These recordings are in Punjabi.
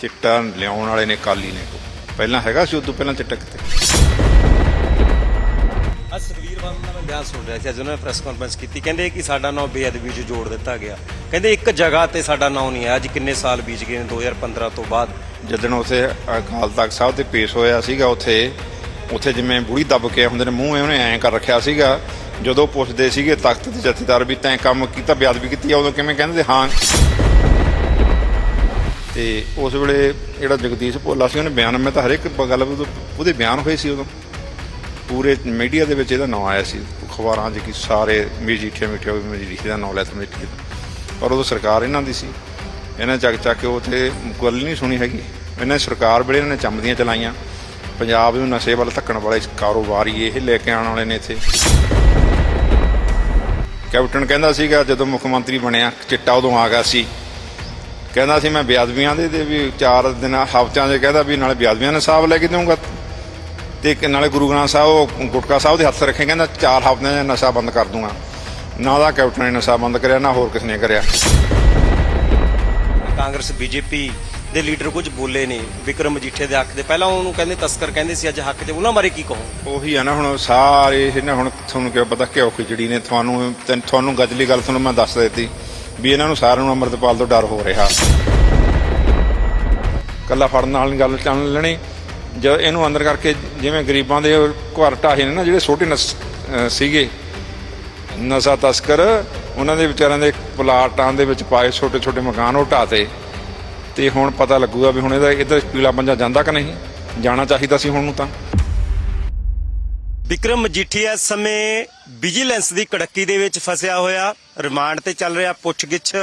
ਚਿੱਟਾ ਲਿਆਉਣ ਵਾਲੇ ਨੇ ਕਾਲੀ ਨੇ। ਪਹਿਲਾਂ ਹੈਗਾ ਸੀ ਉਦੋਂ ਪਹਿਲਾਂ ਚਿੱਟਾ ਕਿਤੇ ਅੱਜ ਸੁਖਵੀਰ ਬਾਦਲ ਦਾ ਮੈਂ ਬਿਆਨ ਸੁਣ ਰਿਹਾ ਸੀ ਅੱਜ ਉਹਨਾਂ ਨੇ ਪ੍ਰੈਸ ਕਾਨਫਰੰਸ ਕੀਤੀ। ਕਹਿੰਦੇ ਕਿ ਸਾਡਾ ਨਾਮ ਬੇਅਦਬੀ 'ਚ ਜੋੜ ਦਿੱਤਾ ਗਿਆ। ਕਹਿੰਦੇ ਇੱਕ ਜਗ੍ਹਾ ਤੇ ਸਾਡਾ ਨਾਮ ਨਹੀਂ ਆਇਆ ਅੱਜ ਕਿੰਨੇ ਸਾਲ ਬੀਤ ਗਏ ਨੇ 2015 ਤੋਂ ਬਾਅਦ। ਜਦੋਂ ਉਥੇ ਅਕਾਲ ਤਖਤ ਸਾਹਿਬ ਤੇ ਪੇਸ਼ ਹੋਇਆ ਸੀਗਾ ਉਥੇ ਉਥੇ ਜਿਵੇਂ ਬੁੜੀ ਦੱਬ ਕੇ ਹੁੰਦੇ ਨੇ ਮੂੰਹ ਐ ਉਹਨੇ ਐਂ ਕਰ ਰੱਖਿਆ ਸੀਗਾ। ਜਦੋਂ ਪੁੱਛਦੇ ਸੀਗੇ ਤਖਤ ਦੇ ਜਥੇਦਾਰ ਵੀ ਤੈਂ ਕੰਮ ਕੀਤਾ ਬੇਅਦਬੀ ਕੀਤੀ ਆ ਉਦੋਂ ਕਿਵੇਂ ਕਹਿੰਦੇ ਹਾਂ। ਤੇ ਉਸ ਵੇਲੇ ਜਿਹੜਾ ਜਗਦੀਸ਼ ਭੋਲਾ ਸੀ, ਉਹਨੇ ਬਿਆਨ, ਮੈਂ ਤਾਂ ਹਰ ਇੱਕ ਗੱਲ ਉਹਦੇ- ਬਿਆਨ ਹੋਏ ਸੀ ਉਦੋਂ। ਪੂਰੇ ਮੀਡੀਆ ਦੇ ਵਿੱਚ ਇਹਦਾ ਨਾਮ ਆਇਆ ਸੀ। ਅਖਬਾਰਾਂ 'ਚ ਕਿ ਸਾਰੇ ਮਜੀਠੇ ਮਿੱਠੇ ਮਜੀਠੇ ਦਾ ਨਾਮ ਲੈ ਤਾ ਮਜੀਠੇ ਦਾ ਪਰ ਉਦੋਂ ਸਰਕਾਰ ਇਹਨਾਂ ਦੀ ਸੀ। ਇਹਨਾਂ ਚੱਕ ਚੱਕ ਕੇ ਉਥੇ ਗੱਲ ਨਹੀਂ ਸੁਣੀ ਹੈਗੀ। ਇਹਨਾਂ ਸਰਕਾਰ ਵੇਲੇ ਇਹਨਾਂ ਨੇ ਚੰਮਦੀਆਂ ਚਲਾਈਆਂ। ਪੰਜਾਬ ਨੂੰ ਨਸ਼ੇ ਵੱਲ ਧੱਕਣ ਵਾਲੇ ਕਾਰੋਬਾਰੀ ਇਹ ਲੈ ਕੇ ਆਉਣ ਵਾਲੇ ਨੇ ਇੱਥੇ। ਕੈਪਟਨ ਕਹਿੰਦਾ ਸੀਗਾ, ਜਦੋਂ ਮੁੱਖ ਮੰਤਰੀ ਬਣਿਆ, ਚਿੱਟਾ ਉਦੋਂ ਆ ਗਿਆ ਸੀ। ਕਹਿੰਦਾ ਸੀ ਮੈਂ ਬਿਆਦਵੀਆਂ ਦੇ ਤੇ ਵੀ ਚਾਰ ਦਿਨ ਹਫ਼ਤਿਆਂ 'ਚ ਕਹਿੰਦਾ ਵੀ ਨਾਲੇ ਬਿਆਦਵੀਆਂ ਨੇ ਹਿਸਾਬ ਲੈ ਕੇ ਦੇਵਾਂਗਾ ਤੇ ਇੱਕ ਨਾਲੇ ਗੁਰੂ ਗ੍ਰੰਥ ਸਾਹਿਬ ਉਹ ਗੁਟਕਾ ਸਾਹਿਬ ਦੇ ਹੱਥ ਰੱਖੇ ਕਹਿੰਦਾ ਚਾਰ ਹਫ਼ਤਿਆਂ 'ਚ ਨਸ਼ਾ ਬੰਦ ਕਰ ਦੂੰਗਾ। ਨਾ ਦਾ ਕੈਪਟਨ ਨੇ ਨਸ਼ਾ ਬੰਦ ਕਰਿਆ ਨਾ ਹੋਰ ਕਿਸ ਨੇ ਕਰਿਆ। ਕਾਂਗਰਸ ਬੀਜੇਪੀ ਦੇ ਲੀਡਰ ਕੁਝ ਬੋਲੇ ਨੇ ਵਿਕਰਮ ਮਜੀਠੇ ਦੇ ਹੱਕ ਦੇ। ਪਹਿਲਾਂ ਉਹਨੂੰ ਕਹਿੰਦੇ ਤਸਕਰ ਕਹਿੰਦੇ ਸੀ ਅੱਜ ਹੱਕ 'ਚ ਉਹਨਾਂ ਬਾਰੇ ਕੀ ਕਹੋ ਉਹੀ ਆ ਨਾ ਹੁਣ ਸਾਰੇ ਇਹਨਾਂ ਹੁਣ ਤੁਹਾਨੂੰ ਕਿਉਂ ਪਤਾ ਕਿਉਂ ਖਿਚੜੀ ਨੇ ਤੁਹਾਨੂੰ ਤੁਹਾਨੂੰ ਗਜਲੀ ਗੱਲ ਤੁਹਾਨੂੰ ਮੈਂ ਦੱਸ ਦਿੱਤੀ। ਵੀ ਇਹਨਾਂ ਨੂੰ ਸਾਰਿਆਂ ਨੂੰ ਅੰਮ੍ਰਿਤਪਾਲ ਤੋਂ ਡਰ ਹੋ ਰਿਹਾ। ਕੱਲਾ ਫੜਨ ਨਾਲ ਗੱਲ ਚੱਲ ਲੈਣੀ। ਜਦ ਇਹਨੂੰ ਅੰਦਰ ਕਰਕੇ ਜਿਵੇਂ ਗਰੀਬਾਂ ਦੇ ਘਰ ਢਾਹੇ ਨੇ ਨਾ, ਜਿਹੜੇ ਛੋਟੇ ਨਸ- ਸੀਗੇ। ਨਸ਼ਾ ਤਸਕਰ, ਉਹਨਾਂ ਦੇ ਵਿਚਾਰਿਆਂ ਦੇ ਪਲਾਟਾਂ ਦੇ ਵਿੱਚ ਪਾਏ ਛੋਟੇ ਛੋਟੇ ਮਕਾਨ ਉਹ ਢਾਤੇ ਤੇ ਹੁਣ ਪਤਾ ਲੱਗੂਗਾ ਵੀ ਹੁਣ ਇਹਦਾ ਇਧਰ ਪੀਲਾ ਪੰਜਾ ਜਾਂਦਾ ਕਿ ਨਹੀਂ? ਜਾਣਾ ਚਾਹੀਦਾ ਸੀ ਹੁਣ ਨੂੰ ਤਾਂ। ਵਿਕਰਮ ਮਜੀਠੀਆ ਸਮੇਂ ਵਿਜੀਲੈਂਸ ਦੀ ਕੜੱਕੀ ਦੇ ਵਿੱਚ ਫਸਿਆ ਹੋਇਆ, ਰਿਮਾਂਡ ਤੇ ਚੱਲ ਰਿਹਾ ਪੁੱਛਗਿੱਛ।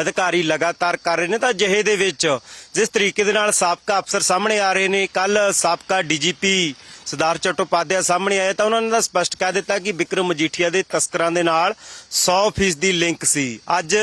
ਅਧਿਕਾਰੀ ਲਗਾਤਾਰ ਕਰ ਰਹੇ ਨੇ ਤਾਂ ਅਜਿਹੇ ਦੇ ਵਿੱਚ ਜਿਸ ਤਰੀਕੇ ਦੇ ਨਾਲ ਸਾਬਕਾ ਅਫਸਰ ਸਾਹਮਣੇ ਆ ਰਹੇ ਨੇ ਕੱਲ ਸਾਬਕਾ ਡੀਜੀਪੀ ਸਰਦਾਰ ਚਟੋਪਾਧਿਆ ਸਾਹਮਣੇ ਆਇਆ ਤਾਂ ਉਹਨਾਂ ਨੇ ਸਪਸ਼ਟ ਕਹਿ ਦਿੱਤਾ ਕਿ ਵਿਕਰਮ ਮਜੀਠੀਆ ਦੇ ਤਸਕਰਾਂ ਦੇ ਨਾਲ 100% ਦੀ ਲਿੰਕ ਸੀ। ਅੱਜ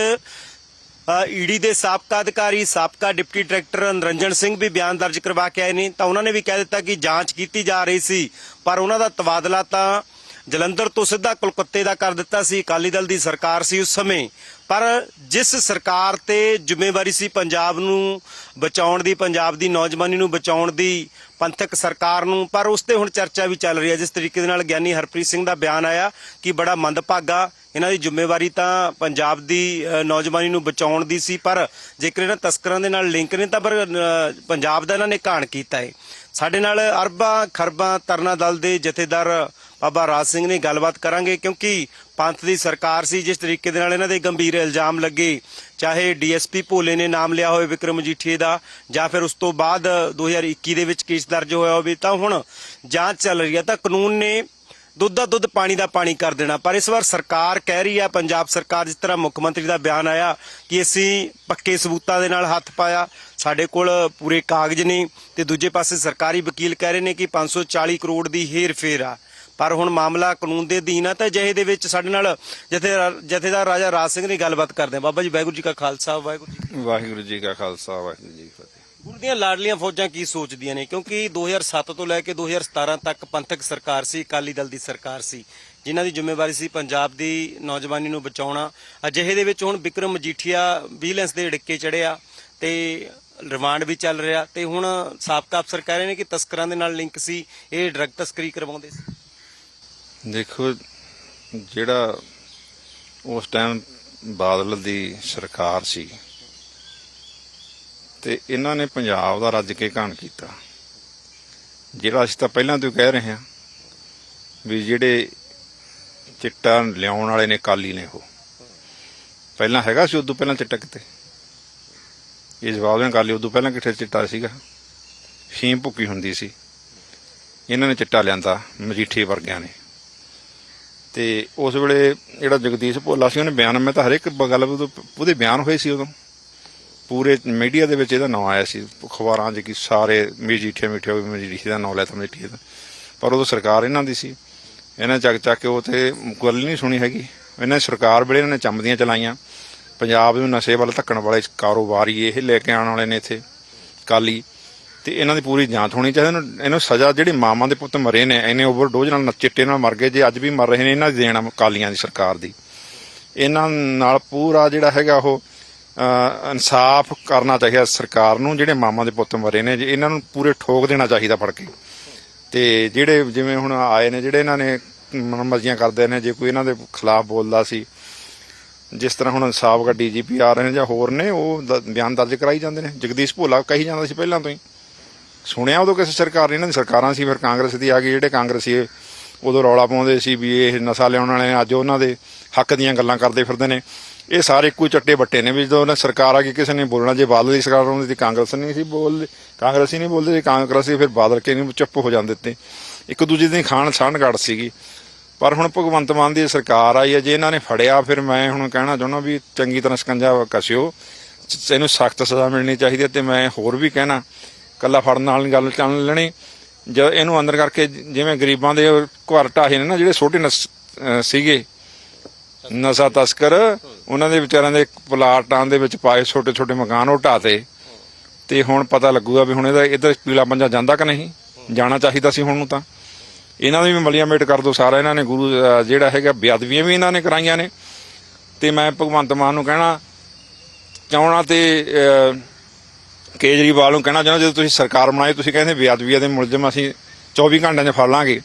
ਈਡੀ ਦੇ ਸਾਬਕਾ ਅਧਿਕਾਰੀ, ਸਾਬਕਾ ਡਿਪਟੀ ਡਾਇਰੈਕਟਰ ਨਰਿੰਜਨ ਸਿੰਘ ਵੀ ਬਿਆਨ ਦਰਜ ਕਰਵਾ ਕੇ ਆਏ ਨੇ। ਤਾਂ ਉਹਨਾਂ ਨੇ ਵੀ ਕਹਿ ਦਿੱਤਾ ਕਿ ਜਾਂਚ ਕੀਤੀ ਜਾ ਰਹੀ ਸੀ, ਪਰ ਉਹਨਾਂ ਦਾ ਤਬਾਦਲਾ ਤਾਂ ਜਲੰਧਰ ਤੋਂ ਸਿੱਧਾ ਕੋਲਕਾਤੇ ਦਾ ਕਰ ਦਿੱਤਾ ਸੀ। ਅਕਾਲੀ ਦਲ ਦੀ ਸਰਕਾਰ ਸੀ ਉਸ ਸਮੇਂ। ਪਰ ਜਿਸ ਸਰਕਾਰ ਤੇ ਜ਼ਿੰਮੇਵਾਰੀ ਸੀ ਪੰਜਾਬ ਨੂੰ ਬਚਾਉਣ ਦੀ, ਪੰਜਾਬ ਦੀ ਨੌਜਵਾਨੀ ਨੂੰ ਬਚਾਉਣ ਦੀ, ਪੰਥਕ ਸਰਕਾਰ ਨੂੰ, ਪਰ ਉਸ ਤੇ ਹੁਣ ਚਰਚਾ ਵੀ ਚੱਲ ਰਹੀ ਹੈ। ਜਿਸ ਤਰੀਕੇ ਦੇ ਨਾਲ ਗਿਆਨੀ ਹਰਪ੍ਰੀਤ ਸਿੰਘ ਦਾ ਬਿਆਨ ਆਇਆ ਕਿ ਬੜਾ ਮੰਦਭਾਗਾ ਇਹਨਾਂ ਦੀ ਜ਼ਿੰਮੇਵਾਰੀ ਤਾਂ ਪੰਜਾਬ ਦੀ ਨੌਜਵਾਨੀ ਨੂੰ ਬਚਾਉਣ ਦੀ ਸੀ, ਪਰ ਜੇਕਰ ਇਹਨਾਂ ਤਸਕਰਾਂ ਦੇ ਨਾਲ ਲਿੰਕ ਨੇ ਤਾਂ ਪਰ ਪੰਜਾਬ ਦਾ ਇਹਨਾਂ ਨੇ ਘਾਣ ਕੀਤਾ ਹੈ ਸਾਡੇ ਨਾਲ ਅਰਬਾਂ, ਖਰਬਾਂ, ਤਰਨਾ ਦਲ ਦੇ ਜਥੇਦਾਰ ਬਾਬਾ ਰਾਜ ਸਿੰਘ ਨੇ ਗੱਲਬਾਤ ਕਰਾਂਗੇ, ਕਿਉਂਕਿ ਪੰਥ ਦੀ ਸਰਕਾਰ ਸੀ, ਜਿਸ ਤਰੀਕੇ ਦੇ ਨਾਲ ਇਹਨਾਂ ਦੇ ਗੰਭੀਰ ਇਲਜ਼ਾਮ ਲੱਗੇ। ਚਾਹੇ ਡੀਐਸਪੀ ਭੋਲੇ ਨੇ ਨਾਮ ਲਿਆ ਹੋਵੇ ਵਿਕਰਮ ਮਜੀਠੀਏ ਦਾ, ਜਾਂ ਫਿਰ ਉਸ ਤੋਂ ਬਾਅਦ 2021 ਦੇ ਵਿੱਚ ਕੇਸ ਦਰਜ ਹੋਇਆ ਹੋਵੇ, ਤਾਂ ਹੁਣ ਜਾਂਚ ਚੱਲ ਰਹੀ ਹੈ ਤਾਂ ਕਾਨੂੰਨ ਨੇ ਦੁੱਧ ਦਾ ਦੁੱਧ, ਪਾਣੀ ਦਾ ਪਾਣੀ ਕਰ ਦੇਣਾ। ਪਰ ਇਸ ਵਾਰ ਸਰਕਾਰ ਕਹਿ ਰਹੀ ਆ ਪੰਜਾਬ ਸਰਕਾਰ ਜਿਸ ਤਰ੍ਹਾਂ ਮੁੱਖ ਮੰਤਰੀ ਦਾ ਬਿਆਨ ਆਇਆ ਕਿ ਅਸੀਂ ਪੱਕੇ ਸਬੂਤਾਂ ਦੇ ਨਾਲ ਹੱਥ ਪਾਇਆ, ਸਾਡੇ ਕੋਲ ਪੂਰੇ ਕਾਗਜ਼ ਨੇ ਤੇ ਦੂਜੇ ਪਾਸੇ ਸਰਕਾਰੀ ਵਕੀਲ ਕਹਿ ਰਹੇ ਨੇ ਕਿ 540 ਕਰੋੜ ਦੀ ਹੇਰ ਫੇਰ ਆ। ਪਰ ਹੁਣ ਮਾਮਲਾ ਕਾਨੂੰਨ ਦੇ ਅਧੀਨ ਆ ਤਾਂ ਜਿਹੇ ਦੇ ਵਿੱਚ ਸਾਡੇ ਨਾਲ ਜਥੇ ਜਥੇਦਾਰ ਰਾਜਾ ਰਾਜ ਸਿੰਘ ਨੇ ਗੱਲਬਾਤ ਕਰਦੇ ਆ ਬਾਬਾ ਜੀ, ਵਾਹਿਗੁਰੂ ਜੀ ਕਾ ਖਾਲਸਾ, ਵਾਹਿਗੁਰੂ ਜੀ ਵਾਹਿਗੁਰੂ ਜੀ ਕਾ ਖਾਲਸਾ, ਵਾਹਿਗੁਰੂ ਜੀ ਕੀ ਦੀਆਂ ਲਾਡਲੀਆਂ ਫੌਜਾਂ ਕੀ ਸੋਚਦੀਆਂ ਨੇ? ਕਿਉਂਕਿ 2007 ਤੋਂ ਲੈ ਕੇ 2017 ਤੱਕ ਪੰਥਕ ਸਰਕਾਰ ਸੀ, ਅਕਾਲੀ ਦਲ ਦੀ ਸਰਕਾਰ ਸੀ। ਜਿਨ੍ਹਾਂ ਦੀ ਜ਼ਿੰਮੇਵਾਰੀ ਸੀ ਪੰਜਾਬ ਦੀ ਨੌਜਵਾਨੀ ਨੂੰ ਬਚਾਉਣਾ। ਅਜਿਹੇ ਦੇ ਵਿੱਚ ਹੁਣ ਬਿਕਰਮ ਮਜੀਠੀਆ ਵਿਜੀਲੈਂਸ ਦੇ ਢਿੱਕੇ ਚੜਿਆ ਤੇ ਰਿਮਾਂਡ ਵੀ ਚੱਲ ਰਿਹਾ ਤੇ ਹੁਣ ਸਾਬਕਾ ਅਫਸਰ ਕਹਿ ਰਹੇ ਨੇ ਕਿ ਤਸਕਰਾਂ ਦੇ ਨਾਲ ਲਿੰਕ ਸੀ, ਇਹ ਡਰੱਗ ਤਸਕਰੀ ਕਰਵਾਉਂਦੇ ਸੀ। ਦੇਖੋ, ਜਿਹੜਾ ਉਸ ਟਾਈਮ ਬਾਦਲ ਦੀ ਸਰਕਾਰ ਸੀ ਤੇ ਇਹਨਾਂ ਨੇ ਪੰਜਾਬ ਦਾ ਰੱਜ ਕੇ ਕਾਣ ਕੀਤਾ। ਜਿਹੜਾ ਅਸੀਂ ਤਾਂ ਪਹਿਲਾਂ ਤੋਂ ਕਹਿ ਰਹੇ ਹਾਂ ਵੀ ਜਿਹੜੇ ਚਿੱਟਾ ਲਿਆਉਣ ਵਾਲੇ ਨੇ ਕਾਲੀ ਨੇ ਉਹ। ਪਹਿਲਾਂ ਹੈਗਾ ਸੀ ਉਦੋਂ ਪਹਿਲਾਂ ਚਿੱਟਾ ਕਿਤੇ? ਇਹ ਜਵਾਬ ਦੇਣ ਕਾਲੀ ਉਦੋਂ ਪਹਿਲਾਂ ਕਿੱਥੇ ਚਿੱਟਾ ਸੀਗਾ? ਫੀਮ ਭੁੱਕੀ ਹੁੰਦੀ ਸੀ। ਇਹਨਾਂ ਨੇ ਚਿੱਟਾ ਲਿਆਂਦਾ ਮਜੀਠੇ ਵਰਗਿਆਂ ਨੇ। ਤੇ ਉਸ ਵੇਲੇ ਜਿਹੜਾ ਜਗਦੀਸ਼ ਭੋਲਾ ਸੀ, ਉਹਨੇ ਬਿਆਨ ਮੈਂ ਤਾਂ ਹਰ ਇੱਕ ਗੱਲ ਉਹਦੇ ਬਿਆਨ ਹੋਏ ਸੀ ਉਦੋਂ। ਪੂਰੇ ਮੀਡੀਆ ਦੇ ਵਿੱਚ ਇਹਦਾ ਨਾਮ ਆਇਆ ਸੀ। ਅਖਬਾਰਾਂ 'ਚ ਕਿ ਸਾਰੇ ਮਜੀਠੇ ਮਿੱਠੇ ਮਜੀਠੇ ਦਾ ਨਾਮ ਲੈ ਤਾਂ ਮਜੀਠੇ ਦਾ। ਪਰ ਉਦੋਂ ਸਰਕਾਰ ਇਹਨਾਂ ਦੀ ਸੀ। ਇਹਨਾਂ ਚੱਕ ਚੱਕ ਕੇ ਉਹ ਉਥੇ ਗੱਲ ਨਹੀਂ ਸੁਣੀ ਹੈਗੀ। ਇਹਨਾਂ ਦੀ ਸਰਕਾਰ ਵੇਲੇ ਇਹਨਾਂ ਨੇ ਚੰਮਦੀਆਂ ਚਲਾਈਆਂ। ਪੰਜਾਬ ਨੂੰ ਨਸ਼ੇ ਵੱਲ ਧੱਕਣ ਵਾਲੇ ਕਾਰੋਬਾਰੀ ਇਹ ਲੈ ਕੇ ਆਉਣ ਵਾਲੇ ਨੇ ਇੱਥੇ ਕਾਲੀ ਤੇ ਇਹਨਾਂ ਦੀ ਪੂਰੀ ਜਾਂਚ ਹੋਣੀ ਚਾਹੀਦੀ। ਇਹਨੂੰ ਇਹਨੂੰ ਸਜ਼ਾ ਜਿਹੜੀ ਮਾਵਾਂ ਦੇ ਪੁੱਤ ਮਰੇ ਨੇ ਇਹਨੇ ਓਵਰਡੋਜ਼ ਨਾਲ ਚਿੱਟੇ ਨਾਲ ਮਰ ਗਏ। ਜੇ ਅੱਜ ਵੀ ਮਰ ਰਹੇ ਨੇ, ਇਹਨਾਂ ਦੀ ਦੇਣਾ ਕਾਲੀਆਂ ਦੀ ਸਰਕਾਰ ਦੀ। ਇਹਨਾਂ ਨਾਲ ਪੂਰਾ ਜਿਹੜਾ ਹੈਗਾ ਉਹ ਇਨਸਾਫ ਕਰਨਾ ਚਾਹੀਦਾ ਸਰਕਾਰ ਨੂੰ, ਜਿਹੜੇ ਮਾਮਾ ਦੇ ਪੁੱਤ ਮਰੇ ਨੇ, ਜੇ ਇਹਨਾਂ ਨੂੰ ਪੂਰੇ ਠੋਕ ਦੇਣਾ ਚਾਹੀਦਾ ਫੜ ਕੇ। ਤੇ ਜਿਹੜੇ ਜਿਵੇਂ ਹੁਣ ਆਏ ਨੇ, ਜਿਹੜੇ ਇਹਨਾਂ ਨੇ ਮਰਜ਼ੀਆਂ ਕਰਦੇ ਨੇ, ਜੇ ਕੋਈ ਇਹਨਾਂ ਦੇ ਖਿਲਾਫ ਬੋਲਦਾ ਸੀ, ਜਿਸ ਤਰ੍ਹਾਂ ਹੁਣ ਸਾਬਕਾ ਡੀਜੀਪੀ ਆ ਰਹੇ ਨੇ ਜਾਂ ਹੋਰ ਨੇ, ਉਹ ਦ- ਬਿਆਨ ਦਰਜ ਕਰਾਈ ਜਾਂਦੇ ਨੇ। ਜਗਦੀਸ਼ ਭੋਲਾ ਕਹੀ ਜਾਂਦਾ ਸੀ ਪਹਿਲਾਂ ਤੋਂ ਹੀ। ਸੁਣਿਆ ਉਦੋਂ ਕਿਸੇ ਸਰਕਾਰ ਨੇ, ਇਹਨਾਂ ਦੀ ਸਰਕਾਰਾਂ ਸੀ, ਫਿਰ ਕਾਂਗਰਸ ਦੀ ਆ ਗਈ, ਜਿਹੜੇ ਕਾਂਗਰਸੀ ਉਦੋਂ ਰੌਲਾ ਪਾਉਂਦੇ ਸੀ ਵੀ ਇਹ ਨਸ਼ਾ ਲਿਆਉਣ ਵਾਲੇ ਨੇ, ਅੱਜ ਉਹਨਾਂ ਦੇ ਹੱਕ ਦੀਆਂ ਗੱਲਾਂ ਕਰਦੇ ਫਿਰਦੇ ਨੇ। ਇਹ ਸਾਰੇ ਇੱਕੋ ਚੱਟੇ ਬੱਟੇ ਨੇ ਵੀ ਜਦੋਂ ਉਹਨਾਂ ਸਰਕਾਰ ਆ ਕੇ ਕਿਸੇ ਨੇ ਬੋਲਣਾ ਜੇ ਬਾਦਲ ਦੀ ਸਰਕਾਰ ਹੁੰਦੀ ਸੀ, ਕਾਂਗਰਸ ਨਹੀਂ ਸੀ ਬੋਲਦੇ, ਕਾਂਗਰਸੀ ਨਹੀਂ ਬੋਲਦੇ ਸੀ, ਕਾਂਗਰਸੀ ਫਿਰ ਬਾਦਲ ਕੇ ਨਹੀਂ ਚੁੱਪ ਹੋ ਜਾਂਦੇ ਤੇ ਇੱਕ ਦੂਜੇ ਦੀ ਖਾਣ ਸਾਂਢਗੜ ਸੀਗੀ। ਪਰ ਹੁਣ ਭਗਵੰਤ ਮਾਨ ਦੀ ਸਰਕਾਰ ਆਈ ਹੈ, ਜੇ ਇਹਨਾਂ ਨੇ ਫੜਿਆ, ਫਿਰ ਮੈਂ ਹੁਣ ਕਹਿਣਾ ਚਾਹੁੰਦਾ ਵੀ ਚੰਗੀ ਤਰ੍ਹਾਂ ਸਕੰਜਾ ਕਸਿਓ। ਇਹਨੂੰ ਸਖਤ ਸਜ਼ਾ ਮਿਲਣੀ ਚਾਹੀਦੀ ਹੈ ਤੇ ਮੈਂ ਹੋਰ ਵੀ ਕਹਿਣਾ ਕੱਲਾ ਫੜਨ ਨਾਲ ਗੱਲ ਚੱਲ ਲੈਣੀ। ਜਦ ਇਹਨੂੰ ਅੰਦਰ ਕਰਕੇ ਜਿਵੇਂ ਗਰੀਬਾਂ ਦੇ ਘਰ ਢਾਹੇ ਨੇ ਨਾ, ਜਿਹੜੇ ਛੋਟੇ ਨਸ- ਸੀਗੇ ਨਸ਼ਾ ਤਸਕਰ, ਉਹਨਾਂ ਦੇ ਵਿਚਾਰਿਆਂ ਦੇ ਪਲਾਟਾਂ ਦੇ ਵਿੱਚ ਪਾਏ ਛੋਟੇ ਛੋਟੇ ਮਕਾਨ ਉਹ ਢਾਤੇ ਤੇ। ਹੁਣ ਪਤਾ ਲੱਗੂਗਾ ਵੀ ਹੁਣ ਇਹਦਾ ਇਧਰ ਪੀਲਾ ਪੰਜਾ ਜਾਂਦਾ ਕਿ ਨਹੀਂ? ਜਾਣਾ ਚਾਹੀਦਾ ਸੀ ਹੁਣ ਨੂੰ ਤਾਂ। ਇਹਨਾਂ ਦੀ ਵੀ ਮਲੀਆਂ ਮੇਟ ਕਰ ਦੋ ਸਾਰਾ ਇਹਨਾਂ ਨੇ, ਗੁਰੂ ਜਿਹੜਾ ਹੈਗਾ ਬੇਅਦਬੀਆਂ ਵੀ ਇਹਨਾਂ ਨੇ ਕਰਾਈਆਂ ਨੇ। ਤੇ ਮੈਂ ਭਗਵੰਤ ਮਾਨ ਨੂੰ ਕਹਿਣਾ ਚਾਹਣਾ ਤੇ ਕੇਜਰੀਵਾਲ ਨੂੰ ਕਹਿਣਾ ਚਾਹੁੰਦਾ, ਜਦੋਂ ਤੁਸੀਂ ਸਰਕਾਰ ਬਣਾਈ, ਤੁਸੀਂ ਕਹਿੰਦੇ ਬੇਅਦਬੀਆਂ ਦੇ ਮੁਲਜ਼ਮ ਅਸੀਂ 24 ਘੰਟਿਆਂ 'ਚ ਫੜ ਲਾਂਗੇ।